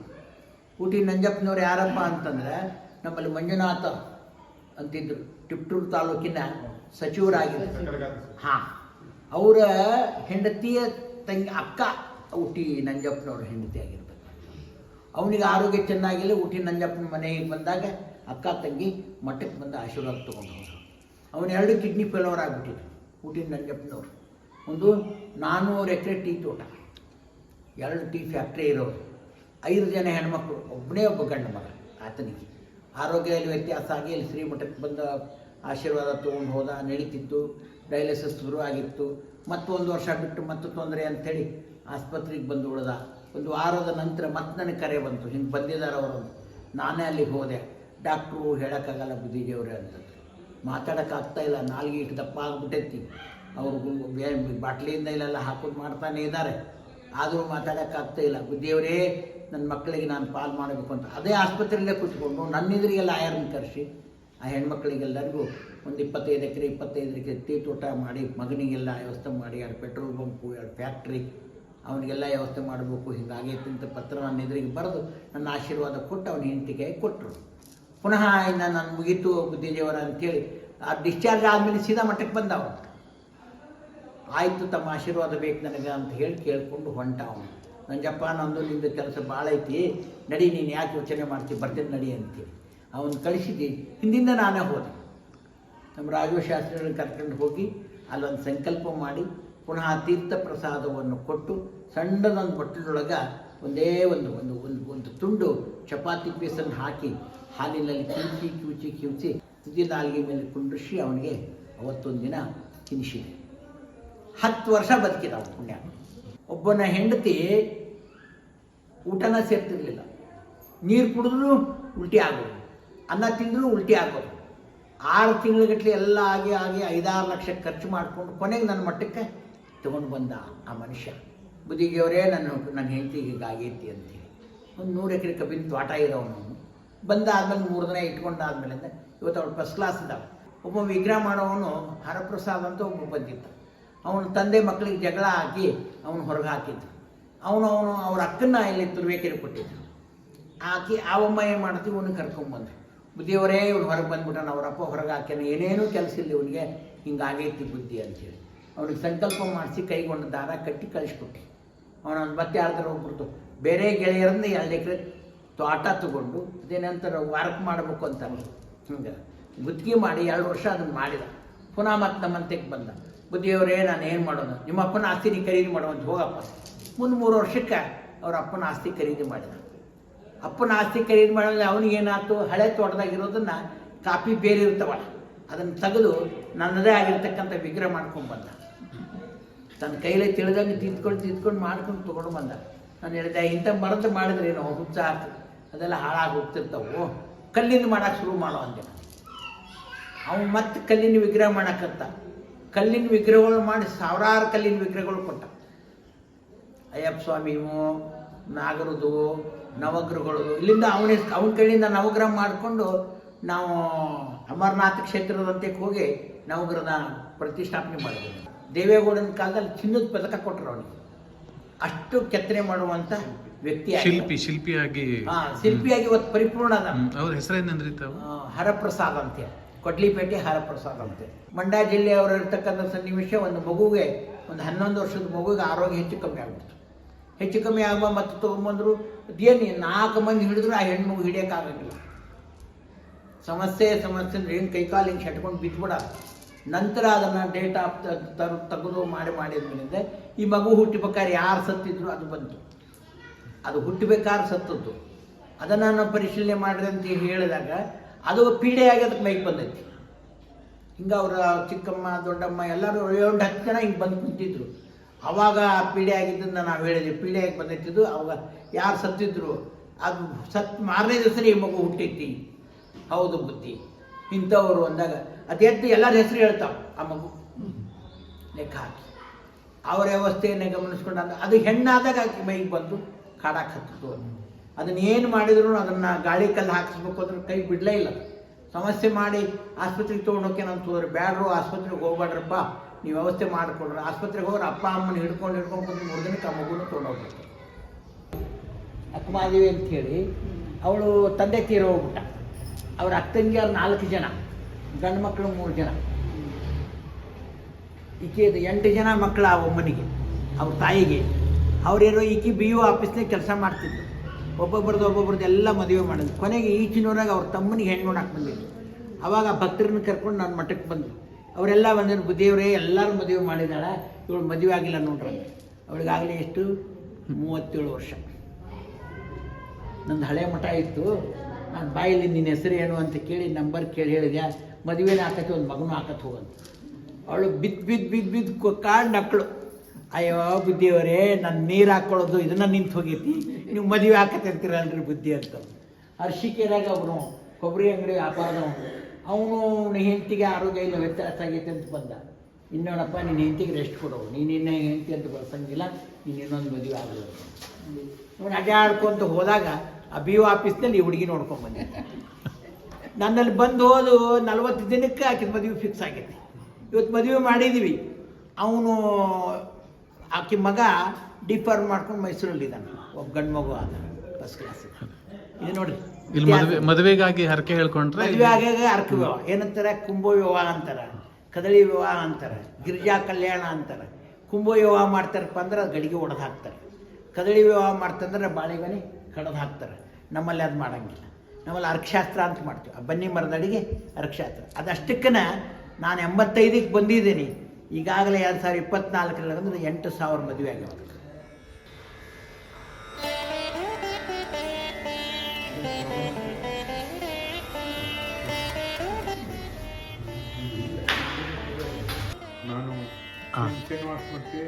ಊಟಿ ನಂಜಪ್ಪನವ್ರು ಯಾರಪ್ಪ ಅಂತಂದ್ರೆ ನಮ್ಮಲ್ಲಿ ಮಂಜುನಾಥ ಅಂತಿದ್ರು ಟಿಪ್ಟೂರು ತಾಲೂಕಿನ ಸಚಿವರಾಗಿದ್ದರು. ಹಾಂ, ಅವರ ಹೆಂಡತಿಯ ತಂಗಿ, ಅಕ್ಕ ಊಟಿ ನಂಜಪ್ಪನವ್ರ ಹೆಂಡತಿ ಆಗಿರ್ಬೇಕು. ಅವನಿಗೆ ಆರೋಗ್ಯ ಚೆನ್ನಾಗಿಲ್ಲ, ಊಟಿ ನಂಜಪ್ಪನ ಮನೆಗೆ ಬಂದಾಗ ಅಕ್ಕ ತಂಗಿ ಮಠಕ್ಕೆ ಬಂದು ಆಶೀರ್ವಾದ ತೊಗೊಂಡು ಹೋದರು. ಅವನ ಎರಡು ಕಿಡ್ನಿ ಫೇಲೋರ್ ಆಗಿಬಿಟ್ಟಿದ್ರು ಊಟಿ ನಂಜಪ್ಪನವ್ರು. ಒಂದು ನಾನ್ನೂರು ಎಕರೆ ಟೀ ತೋಟ. ಎರಡು ಟೀ ಫ್ಯಾಕ್ಟ್ರಿ ಇರೋರು. ಐದು ಜನ ಹೆಣ್ಮಕ್ಳು ಒಬ್ಬನೇ ಒಬ್ಬ ಗಂಡು ಮಗ ಆತನಿಗೆ. ಆರೋಗ್ಯದಲ್ಲಿ ವ್ಯತ್ಯಾಸ ಆಗಿ ಇಲ್ಲಿ ಶ್ರೀಮಠಕ್ಕೆ ಬಂದ ಆಶೀರ್ವಾದ ತೊಗೊಂಡು ಹೋದ, ನಡೀತಿತ್ತು, ಡಯಾಲಿಸಿಸ್ ಶುರು ಆಗಿತ್ತು. ಮತ್ತು ಒಂದು ವರ್ಷ ಬಿಟ್ಟು ಮತ್ತೆ ತೊಂದರೆ ಅಂಥೇಳಿ ಆಸ್ಪತ್ರೆಗೆ ಬಂದು ಉಳಿದ. ಒಂದು ವಾರದ ನಂತರ ಮತ್ತೆ ನನಗೆ ಕರೆ ಬಂತು. ಹಿಂಗೆ ಬಂದಿದ್ದಾರೆ ಅವರು. ನಾನೇ ಅಲ್ಲಿಗೆ ಹೋದೆ. ಡಾಕ್ಟ್ರು ಹೇಳೋಕ್ಕಾಗಲ್ಲ ಬುದ್ಧಿದೇವ್ರೆ ಅಂತಂದು ಮಾತಾಡೋಕ್ಕಾಗ್ತಾ ಇಲ್ಲ. ನಾಲ್ಗೆ ಇಟ್ಟು ದಪ್ಪ ಆಗ್ಬಿಟ್ಟೈತಿ. ಅವರು ಬಾಟ್ಲಿಯಿಂದ ಇಲ್ಲೆಲ್ಲ ಹಾಕೋದು ಮಾಡ್ತಾನೆ ಇದ್ದಾರೆ. ಆದರೂ ಮಾತಾಡೋಕ್ಕಾಗ್ತಾ ಇಲ್ಲ. ಬುದ್ಧಿಯವರೇ ನನ್ನ ಮಕ್ಕಳಿಗೆ ನಾನು ಪಾಲ್ ಮಾಡಬೇಕು ಅಂತ. ಅದೇ ಆಸ್ಪತ್ರೆಯಲ್ಲೇ ಕೂತ್ಕೊಂಡು ನನ್ನೆದುರಿಗೆಲ್ಲ ಲಾಯರ್ನ ಕರೆಸಿ, ಆ ಹೆಣ್ಮಕ್ಳಿಗೆಲ್ಲರಿಗೂ ಒಂದು ಇಪ್ಪತ್ತೈದು ಎಕರೆ ಇಪ್ಪತ್ತೈದು ಎಕರೆ ಟೀ ತೋಟ ಮಾಡಿ, ಮಗನಿಗೆಲ್ಲ ವ್ಯವಸ್ಥೆ ಮಾಡಿ, ಎರಡು ಪೆಟ್ರೋಲ್ ಬಂಕು, ಎರಡು ಫ್ಯಾಕ್ಟ್ರಿ, ಅವನಿಗೆಲ್ಲ ವ್ಯವಸ್ಥೆ ಮಾಡಬೇಕು. ಹಿಂಗಾಗಿ ಅಂತ ಪತ್ರ ನನ್ನ ಎದುರಿಗೆ ಬರೆದು ನನ್ನ ಆಶೀರ್ವಾದ ಕೊಟ್ಟು ಅವನ ಹೆಂಡತಿಗೆ ಕೊಟ್ಟರು. ಪುನಃ ಇನ್ನು ನಾನು ಮುಗೀತು ಬುದ್ಧಿದೇವರ ಅಂತೇಳಿ, ಆ ಡಿಸ್ಚಾರ್ಜ್ ಆದಮೇಲೆ ಸೀದಾ ಮಠಕ್ಕೆ ಬಂದ ಅವನು ಆಯಿತು ತಮ್ಮ ಆಶೀರ್ವಾದ ಬೇಕು ನನಗೆ ಅಂತ ಹೇಳಿ ಕೇಳಿಕೊಂಡು ಹೊಂಟ ಅವನು. ನಂಜಪ್ಪ ನಂದು ನಿಂದು ಕೆಲಸ ಭಾಳ ಐತಿ. ನಡಿ, ನೀನು ಯಾಕೆ ಯೋಚನೆ ಮಾಡ್ತಿ? ಬರ್ತೀನಿ ನಡಿ ಅಂತೀವಿ ಅವನು ಕಳಿಸಿದ್ದು ಹಿಂದಿಂದ ನಾನೇ ಹೋದೆ. ನಮ್ಮ ರಾಘವ ಶಾಸ್ತ್ರಿಗಳನ್ನ ಕರ್ಕೊಂಡು ಹೋಗಿ ಅಲ್ಲೊಂದು ಸಂಕಲ್ಪ ಮಾಡಿ ಪುನಃ ತೀರ್ಥ ಪ್ರಸಾದವನ್ನು ಕೊಟ್ಟು ಸಣ್ಣದೊಂದು ಬಟ್ಟಲೊಳಗೆ ಒಂದೇ ಒಂದು ಒಂದು ಒಂದು ಒಂದು ತುಂಡು ಚಪಾತಿ ಪೀಸನ್ನು ಹಾಕಿ ಹಾಲಿನಲ್ಲಿ ಕಿಂಚಿ ಕಿವುಚಿ ಕಿವುಚಿ ತುದಿ ನಾಲ್ಗೆ ಮೇಲೆ ಕುಂಡ್ರಿಸಿ ಅವನಿಗೆ ಅವತ್ತೊಂದು ದಿನ ತಿನ್ನಿಸಿದೆ. ಹತ್ತು ವರ್ಷ ಬದುಕಿದ ಪುಣ್ಯ. ಒಬ್ಬನ ಹೆಂಡತಿ ಊಟನ ಸೇರ್ತಿರ್ಲಿಲ್ಲ. ನೀರು ಕುಡಿದ್ರು ಉಲ್ಟಿ ಆಗೋದು, ಅನ್ನ ತಿಂದರೂ ಉಲ್ಟಿ ಆಗೋದು. ಆರು ತಿಂಗಳಗಟ್ಟಲೆ ಎಲ್ಲ ಆಗಿ ಆಗಿ ಐದಾರು ಲಕ್ಷ ಖರ್ಚು ಮಾಡಿಕೊಂಡು ಕೊನೆಗೆ ನನ್ನ ಮಟ್ಟಕ್ಕೆ ತಗೊಂಡು ಬಂದ ಆ ಮನುಷ್ಯ. ಬುದಿಗೆಯವರೇ ನನ್ನ ನನ್ನ ಹೆಂಡತಿ ಹೀಗಾಗೈತಿ ಅಂತೇಳಿ ಒಂದು ನೂರು ಎಕರೆ ಕಬ್ಬಿನ ತೋಟ ಇರೋನು ಬಂದ ಬಂದಾದ್ಮೇಲೆ ಮೂರು ದಿನ ಇಟ್ಕೊಂಡಾದ್ಮೇಲೆ ಇವತ್ತು ಅವಳು ಫಸ್ಟ್ ಕ್ಲಾಸ್ ಇದ್ದಾವೆ ಒಬ್ಬ ವಿಗ್ರಹ ಮಾಡೋವನು ಹರಪ್ರಸಾದ್ ಅಂತ ಒಬ್ಬ ಬಂದಿದ್ದ. ಅವನ ತಂದೆ ಮಕ್ಕಳಿಗೆ ಜಗಳ ಹಾಕಿ ಅವನು ಹೊರಗೆ ಹಾಕಿದ್ದ ಅವನು ಅವನು ಅವ್ರ ಅಕ್ಕನ ಇಲ್ಲಿ ತುರುವೇಕೆರೆ ಕೊಟ್ಟಿದ್ದ. ಹಾಕಿ ಅವಮ್ಮ ಏನು ಮಾಡ್ತೀವಿ ಇವನು ಕರ್ಕೊಂಬಂದ್ರು ಬುದ್ಧಿಯವರೇ ಇವನು ಹೊರಗೆ ಬಂದ್ಬಿಟ್ಟಾನ ಅವರಪ್ಪ ಹೊರಗೆ ಹಾಕ್ಯಾನ ಏನೇನೂ ಕೆಲಸ ಇಲ್ಲ ಇವನಿಗೆ. ಹಿಂಗಾಗೈತಿ ಬುದ್ಧಿ ಅಂತೇಳಿ ಅವ್ನಿಗೆ ಸಂಕಲ್ಪ ಮಾಡಿಸಿ ಕೈಗೊಂಡು ದಾರ ಕಟ್ಟಿ ಕಳಿಸ್ಕೊಟ್ಟೆ. ಅವನೊಂದು ಮತ್ತೆ ಯಾರ್ದಾರ ಹೋಗ್ಬಿಡ್ತು ಬೇರೆ ಗೆಳೆಯರನ್ನ ಎರಡು ಎಕರೆ ತೋಟ ತಗೊಂಡು, ಅದೇನಂತರ ವರ್ಕ್ ಮಾಡಬೇಕು ಅಂತ ಹಿಂಗೆ, ಗುತ್ತಿಗೆ ಮಾಡಿ ಎರಡು ವರ್ಷ ಅದನ್ನು ಮಾಡಿದ. ಪುನಃ ಮತ್ತೆ ನಮ್ಮಂತೆಗೆ ಬಂದ. ಬುದ್ಧಿಯವರೇ, ನಾನು ಏನು ಮಾಡೋದು? ನಿಮ್ಮ ಅಪ್ಪನ ಆಸ್ತಿ ನೀ ಖರೀದಿ ಮಾಡುವಂತ ಹೋಗಪ್ಪ. ಮುಂದೆ ಮೂರು ವರ್ಷಕ್ಕೆ ಅವ್ರ ಅಪ್ಪನ ಆಸ್ತಿ ಖರೀದಿ ಮಾಡಿದ. ಅಪ್ಪನ ಆಸ್ತಿ ಖರೀದಿ ಮಾಡಿದ್ರೆ ಅವನಿಗೇನಾಯ್ತು ಹಳೆ ತೋಟದಾಗಿರೋದನ್ನು ಕಾಪಿ ಬೇರೆ ಇರ್ತವ. ಅದನ್ನು ತೆಗೆದು ನನ್ನದೇ ಆಗಿರ್ತಕ್ಕಂಥ ವಿಗ್ರಹ ಮಾಡ್ಕೊಂಡು ಬಂದ. ತನ್ನ ಕೈಲೇ ತಿಳಿದಂಗೆ ತಿದ್ಕೊಂಡು ತಿದ್ಕೊಂಡು ಮಾಡ್ಕೊಂಡು ತೊಗೊಂಡು ಬಂದ. ನಾನು ಹೇಳಿದೆ, ಇಂಥ ಮರದ ಮಾಡಿದ್ರೆ ಏನೋ ಹುಚ್ಚ ಹಾಕಿ ಅದೆಲ್ಲ ಹಾಳಾಗಿ ಹೋಗ್ತಿರ್ತಾವು? ಕಲ್ಲಿಂದ ಮಾಡಕ್ಕೆ ಶುರು ಮಾಡೋ ಅಂದೆ. ಅವನು ಮತ್ತೆ ಕಲ್ಲಿನ ವಿಗ್ರಹ ಮಾಡಕ್ಕಂತ ಕಲ್ಲಿನ ವಿಗ್ರಹಗಳು ಮಾಡಿ ಸಾವಿರಾರು ಕಲ್ಲಿನ ವಿಗ್ರಹಗಳು ಕೊಟ್ಟ. ಅಯ್ಯಪ್ಪ ಸ್ವಾಮಿಯು ನಾಗರದು ನವಗ್ರಹಗಳು. ಇಲ್ಲಿಂದ ಅವನ ಅವನ ಕಡೆಯಿಂದ ನವಗ್ರಹ ಮಾಡಿಕೊಂಡು ನಾವು ಅಮರನಾಥ ಕ್ಷೇತ್ರದಂತೆ ಹೋಗಿ ನವಗ್ರಹದ ಪ್ರತಿಷ್ಠಾಪನೆ ಮಾಡಿದ್ವಿ. ದೇವೇಗೌಡನ ಕಾಲದಲ್ಲಿ ಚಿನ್ನದ ಪದಕ ಕೊಟ್ಟರು ಅವನಿಗೆ. ಅಷ್ಟು ಕೆತ್ತನೆ ಮಾಡುವಂತ ವ್ಯಕ್ತಿ ಶಿಲ್ಪಿ ಶಿಲ್ಪಿಯಾಗಿ. ಹಾ ಶಿಲ್ಪಿಯಾಗಿ ಇವತ್ತು ಪರಿಪೂರ್ಣ ಅದ. ಅವ್ರ ಹೆಸರೇನಂದ್ರಿ ಹರಪ್ರಸಾದ್ ಅಂತ ಕೊಡ್ಲಿಪೇಟೆ ಹಾಲಪ್ರಸಾದ್ ಅಂತ. ಮಂಡ್ಯ ಜಿಲ್ಲೆಯವರು ಇರ್ತಕ್ಕಂಥ ಸನ್ನಿವೇಶ ಒಂದು ಮಗುಗೆ ಒಂದು ಹನ್ನೊಂದು ವರ್ಷದ ಮಗುಗೆ ಆರೋಗ್ಯ ಹೆಚ್ಚು ಕಮ್ಮಿ ಆಗ್ಬಿಡ್ತು. ಹೆಚ್ಚು ಕಮ್ಮಿ ಆಗುವ ಮತ್ತೆ ತೊಗೊಂಬಂದ್ರು, ಅದೇನು ನಾಲ್ಕು ಮಂದಿ ಹಿಡಿದ್ರು, ಆ ಹೆಣ್ಣು ಮಗು ಹಿಡಿಯೋಕ್ಕಾಗಂಗಿಲ್ಲ ಸಮಸ್ಯೆ ಸಮಸ್ಯೆ ಅಂದ್ರೆ ಏನು ಕೈಕಾಲು ಹಿಂಗೆ ಶಟ್ಕೊಂಡು ಬಿದ್ದುಬಿಡ ನಂತರ ಅದನ್ನು ಡೇಟ್ ಆಫ್ ತರ, ತೆಗೆದು ಮಾಡಿ ಮಾಡಿದ್ಮೇಲಿಂದ ಈ ಮಗು ಹುಟ್ಟಬೇಕಾದ್ರೆ ಯಾರು ಸತ್ತಿದ್ರು ಅದು ಬಂತು. ಅದು ಹುಟ್ಟಬೇಕಾದ್ರೆ ಸತ್ತದ್ದು. ಅದನ್ನು ನಾವು ಪರಿಶೀಲನೆ ಮಾಡ್ರಿ ಅಂತ ಹೇಳಿದಾಗ ಅದು ಪೀಡೆಯಾಗಿ ಅದಕ್ಕೆ ಮೈಗೆ ಬಂದೈತಿ. ಹಿಂಗೆ ಅವರ ಚಿಕ್ಕಮ್ಮ, ದೊಡ್ಡಮ್ಮ ಎಲ್ಲರೂ ಒಂದು ಹತ್ತು ಜನ ಹಿಂಗೆ ಬಂದು ಕುಂತಿದ್ರು. ಅವಾಗ ಪೀಡೆ ಆಗಿದ್ದನ್ನು ನಾವು ಹೇಳಿದ್ವಿ. ಪೀಡೆ ಆಗಿ ಬಂದೈತಿದ್ದು ಅವಾಗ ಯಾರು ಸತ್ತಿದ್ರು, ಅದು ಸತ್ ಮಾರನೇ ದಿವಸನೇ ಈ ಮಗು ಹುಟ್ಟೈತಿ. ಹೌದು ಬುದ್ಧಿ. ಇಂಥವ್ರು ಅಂದಾಗ ಅದೆದ್ದು ಎಲ್ಲರ ಹೆಸರು ಹೇಳ್ತಾವೆ, ಆ ಮಗು. ಲೆಕ್ಕ ಹಾಕಿ. ಅವರ ವ್ಯವಸ್ಥೆಯನ್ನು ಗಮನಿಸ್ಕೊಂಡು ಅದು ಅದು ಹೆಣ್ಣಾದಾಗ ಆಕೆ ಮೈಗೆ ಬಂದು ಹತ್ತಿತು ಅದನ್ನ ಏನು ಮಾಡಿದ್ರು ಅದನ್ನು ಗಾಳಿ ಕಲ್ಲು ಹಾಕಿಸ್ಬೇಕು ಅಂದ್ರೆ ಕೈ ಬಿಡಲೇ ಇಲ್ಲ. ಸಮಸ್ಯೆ ಮಾಡಿ ಆಸ್ಪತ್ರೆಗೆ ತೊಗೊಂಡೋಕೆ ನಾನು ತೋರಿ, ಬ್ಯಾಡ್ರು, ಆಸ್ಪತ್ರೆಗೆ ಹೋಗ್ಬೇಡ್ರಪ್ಪ. ನೀವು ವ್ಯವಸ್ಥೆ ಮಾಡಿಕೊಡ್ರಿ. ಆಸ್ಪತ್ರೆಗೆ ಹೋದ್ರೆ ಅಪ್ಪ, ಅಮ್ಮನ ಹಿಡ್ಕೊಂಡು ಹಿಡ್ಕೊಂಡು ಕೂತು ಮೂರು ದಿನಕ್ಕೆ ಆ ಮಗುನ ತೊಗೊಂಡೋಗ್ಬೇಕು ಅಕ್ಕಮಾದೇವಿ ಅಂತ ಹೇಳಿ, ಅವಳು ತಂದೆ ತೀರ ಹೋಗ್ಬಿಟ್ಟ. ಅವ್ರ ಅಕ್ಕಂಗಿಯವ್ರು ನಾಲ್ಕು ಜನ, ಗಂಡು ಮಕ್ಕಳು ಮೂರು ಜನ. ಈಕೆ ಎಂಟು ಜನ ಮಕ್ಕಳು ಆ ಒಮ್ಮನಿಗೆ, ಅವ್ರ ತಾಯಿಗೆ. ಅವ್ರೇನೋ ಈಕೆ ಬಿ ಯು ಆಫೀಸ್ನಾಗ ಕೆಲಸ ಮಾಡ್ತಿದ್ರು. ಒಬ್ಬೊಬ್ರದ್ದು ಒಬ್ಬೊಬ್ರದ್ದು ಎಲ್ಲ ಮದುವೆ ಮಾಡಿದ್ರು ಕೊನೆಗೆ ಈಚಿನವ್ರಾಗ ಅವ್ರ ತಮ್ಮನಿಗೆ ಹೆಣ್ಣು ನೋಡಕ್ಕೆ ಬಂದಿದ್ರು ಅವಾಗ ಆ ಭಕ್ತರನ್ನ ಕರ್ಕೊಂಡು ನಾನು ಮಠಕ್ಕೆ ಬಂದರು ಅವರೆಲ್ಲ ಬಂದರು ಬುದ್ಧಿಯವರೇ ಎಲ್ಲರೂ ಮದುವೆ ಮಾಡಿದಾಳೆ. ಇವಳು ಮದುವೆ ಆಗಿಲ್ಲ ನೋಡ್ರಿ. ಅವಳಿಗಾಗಲೇ ಎಷ್ಟು? ಮೂವತ್ತೇಳು ವರ್ಷ. ನಂದು ಹಳೆ ಮಠ ಇತ್ತು. ನಾನು ಬಾಯಲ್ಲಿ ನಿನ್ನ ಹೆಸರು ಏನು ಅಂತ ಕೇಳಿ ನಂಬರ್ ಕೇಳಿ ಹೇಳಿದೆ ಮದುವೆನೇ ಹಾಕತ್ತೆ ಒಂದು ಮಗನೂ ಹಾಕತ್ ಹೋಗಂತ ಅವಳು ಬಿದ್ದು ಬಿದ್ದು ಬಿದ್ದು ಬಿದ್ದು ಕಾಡು ನಕ್ಕಳು ಅಯ್ಯೋ, ಬುದ್ಧಿಯವರೇ, ನಾನು ನೀರು ಹಾಕ್ಕೊಳ್ಳೋದು ಇದನ್ನ ನಿಂತು ಹೋಗೈತಿ ನೀವು ಮದುವೆ ಹಾಕತ್ತಿರ್ತೀರಲ್ರಿ ಬುದ್ಧಿ ಅಂತ. ಅರ್ಶಿಕೆದಾಗ ಅವನು, ಕೊಬ್ಬರಿ ಅಂಗಡಿ ವ್ಯಾಪಾರದವನು. ಅವನು ಹೆಂಡತಿಗೆ ಆರೋಗ್ಯ ಇಲ್ಲ, ವ್ಯತ್ಯಾಸ ಆಗೈತೆ ಅಂತ ಬಂದ. ಇನ್ನೋಡಪ್ಪ ನಿನ್ನ ಹೆಂಡತಿಗೆ ರೆಸ್ಟ್ ಕೊಡೋ. ನೀನು ಇನ್ನ ಹೆಂಡತಿ ಅಂತ ಬಳಸಂಗಿಲ್ಲ ನೀನು ಇನ್ನೊಂದು ಮದುವೆ ಆಗಲ್ಲ ಅವನು ಅಡ್ಡಾಡ್ಕೊಂತ ಹೋದಾಗ ಆ ಬಿ ಆಫೀಸ್ನಲ್ಲಿ ಈ ಹುಡುಗಿ ನೋಡ್ಕೊಂಡು ಬಂದೆ. ನನ್ನಲ್ಲಿ ಬಂದು ಹೋದು ನಲ್ವತ್ತು ದಿನಕ್ಕೆ ಆಕೆ ಮದುವೆ ಫಿಕ್ಸ್ ಆಗೈತಿ. ಇವತ್ತು ಮದುವೆ ಮಾಡಿದ್ದೀವಿ ಅವನು ಆಕೆ ಮಗ ಡಿಫರ್ ಮಾಡ್ಕೊಂಡು ಮೈಸೂರಲ್ಲಿ ಇದ್ದಾನೆ. ಒಬ್ಬ ಗಂಡು ಮಗು ಆದ. ಫಸ್ಟ್ ಕ್ಲಾಸ್ ಇದು ನೋಡಿ. ಇಲ್ಲಿ ಮದುವೆ ಮದುವೆಗಾಗಿ ಹರಕೆ ಹೇಳ್ಕೊಂಡ್ರೆ ಮದುವೆ ಆಗಾಗ ಅರ್ಕ ವಿವಾಹ. ಏನಂತಾರೆ? ಕುಂಭ ವಿವಾಹ ಅಂತಾರೆ. ಕದಳಿ ವಿವಾಹ ಅಂತಾರೆ. ಗಿರಿಜಾ ಕಲ್ಯಾಣ ಅಂತಾರೆ. ಕುಂಭ ವಿವಾಹ ಮಾಡ್ತಾರಪ್ಪ ಅಂದ್ರೆ ಅದು ಗಡಿಗೆ ಒಡೆದು ಹಾಕ್ತಾರೆ. ಕದಳಿ ವಿವಾಹ ಮಾಡ್ತಂದ್ರೆ ಬಾಳೆಗೊನೆ ಕಡ್ದು ಹಾಕ್ತಾರೆ. ನಮ್ಮಲ್ಲಿ ಅದು ಮಾಡೋಂಗಿಲ್ಲ. ನಮ್ಮಲ್ಲಿ ಅರ್ಕಶಾಸ್ತ್ರ ಅಂತ ಮಾಡ್ತೀವಿ. ಆ ಬನ್ನಿ ಮರದಡಿಗೆ ಅರ್ಕಶಾಸ್ತ್ರ. ಅದಷ್ಟಕ್ಕನ ನಾನು ಎಂಬತ್ತೈದಕ್ಕೆ ಬಂದಿದ್ದೀನಿ. ಈಗಾಗಲೇ ಎರಡು ಸಾವಿರ ಇಪ್ಪತ್ನಾಲ್ಕರಲ್ಲಿ ಎಂಟು ಸಾವಿರ ಮದುವೆ ಆಗಿವೆ ನಾನು. ಶ್ರೀನಿವಾಸ ಮೂರ್ತಿ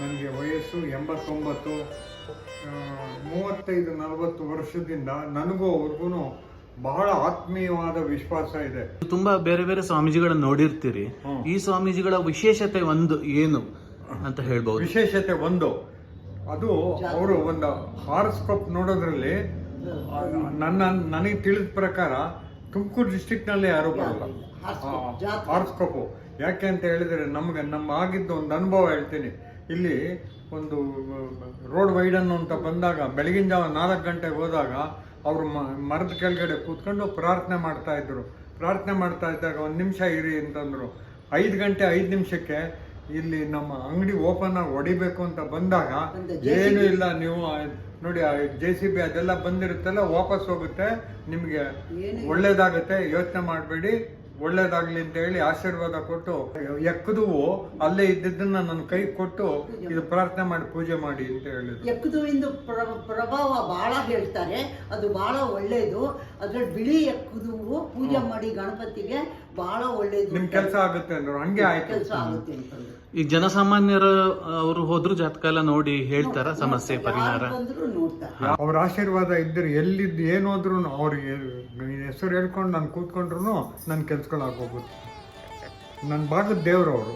ನನಗೆ ವಯಸ್ಸು ಎಂಬತ್ತೊಂಬತ್ತು ಮೂವತ್ತೈದು ನಲವತ್ತು ವರ್ಷದಿಂದ ನನಗೂ ಅವ್ರಿಗೂ ಬಹಳ ಆತ್ಮೀಯವಾದ ವಿಶ್ವಾಸ ಇದೆ. ತುಂಬಾ ಬೇರೆ ಬೇರೆ ಸ್ವಾಮೀಜಿಗಳನ್ನ ನೋಡಿರ್ತೀರಿ. ಈ ಸ್ವಾಮೀಜಿಗಳ ವಿಶೇಷತೆ ಒಂದು ಏನು ಅಂತ ಹೇಳ್ಬಹುದು? ವಿಶೇಷತೆ ಒಂದು. ಅದು ಅವರು ಒಂದು ಹಾರ್ಸ್ಕೋಪ್ ನೋಡೋದ್ರಲ್ಲಿ ನನ್ನ ನನಗೆ ತಿಳಿದ ಪ್ರಕಾರ ತುಮಕೂರು ಡಿಸ್ಟಿಕ್ನಲ್ಲಿ ಯಾರೂ ಬರಲ್ಲ. ಹಾರ್ಸ್ಕೋಪ್ ಯಾಕೆ ಅಂತ ಹೇಳಿದರೆ ನಮಗೆ ನಮ್ಮ ಆಗಿದ್ದ ಒಂದು ಅನುಭವ ಹೇಳ್ತೀನಿ. ಇಲ್ಲಿ ಒಂದು ರೋಡ್ ವೈಡನ್ ಅಂತ ಬಂದಾಗ ಬೆಳಗಿನ ಜಾವ ನಾಲ್ಕು ಗಂಟೆಗೆ ಹೋದಾಗ ಅವರು ಮರದ ಕೆಳಗಡೆ ಕೂತ್ಕೊಂಡು ಪ್ರಾರ್ಥನೆ ಮಾಡ್ತಾ ಇದ್ರು. ಪ್ರಾರ್ಥನೆ ಮಾಡ್ತಾ ಇದ್ದಾಗ ಒಂದು ನಿಮಿಷ ಇರಿ ಅಂತಂದ್ರು. ಐದು ಗಂಟೆ ಐದು ನಿಮಿಷಕ್ಕೆ ಇಲ್ಲಿ ನಮ್ಮ ಅಂಗಡಿ ಓಪನ್ ಆಗಿ ಹೊಡಿಬೇಕು ಅಂತ ಬಂದಾಗ ಏನು ಇಲ್ಲ ನೀವು ನೋಡಿ ಜೆ ಸಿ ಬಿ ಅದೆಲ್ಲ ಬಂದಿರುತ್ತಲ್ಲ ವಾಪಸ್ ಹೋಗುತ್ತೆ. ನಿಮಗೆ ಒಳ್ಳೇದಾಗುತ್ತೆ ಯೋಚನೆ ಮಾಡಬೇಡಿ. ಒಳ್ಳೇದಾಗ್ಲಿ ಅಂತ ಹೇಳಿ ಆಶೀರ್ವಾದ ಕೊಟ್ಟು ಎಕ್ಕದುವು ಅಲ್ಲೇ ಇದ್ದಿದ್ದನ್ನ ನನ್ನ ಕೈ ಕೊಟ್ಟು ಇದು ಪ್ರಾರ್ಥನೆ ಮಾಡಿ ಪೂಜೆ ಮಾಡಿ ಅಂತ ಹೇಳಿದ್ರು. ಎಕ್ಕದು ಪ್ರ ಪ್ರಭಾವ ಬಹಳ ಹೇಳ್ತಾರೆ. ಅದು ಬಹಳ ಒಳ್ಳೇದು. ಅದ್ರಲ್ಲಿ ಬಿಳಿ ಎಕ್ಕುದುವು ಪೂಜೆ ಮಾಡಿ ಗಣಪತಿಗೆ ಬಹಳ ಒಳ್ಳೇದು ನಿಮ್ ಕೆಲಸ ಆಗುತ್ತೆ ಅಂದ್ರು. ಹಂಗೆ ಆಯ್ತು. ಕೆಲಸ ಆಗುತ್ತೆ ಅಂತಂದು ಈ ಜನಸಾಮಾನ್ಯರು ಅವರು ಹೋದ್ರು ಜಾತಕಾಲ ನೋಡಿ ಹೇಳ್ತಾರ ಸಮಸ್ಯೆ ಪರಿಹಾರ? ಅವ್ರ ಆಶೀರ್ವಾದ ಇದ್ದರೆ ಎಲ್ಲಿದ್ದು ಏನಾದ್ರೂ ಅವ್ರಿಗೆ ಹೆಸರು ಹೇಳ್ಕೊಂಡು ನಾನು ಕೂತ್ಕೊಂಡ್ರು ನನ್ನ ಕೆಲ್ಸಗಳಾಗೋಗುತ್ತೆ ನನ್ನ ಭಾಗದ ದೇವರು ಅವರು.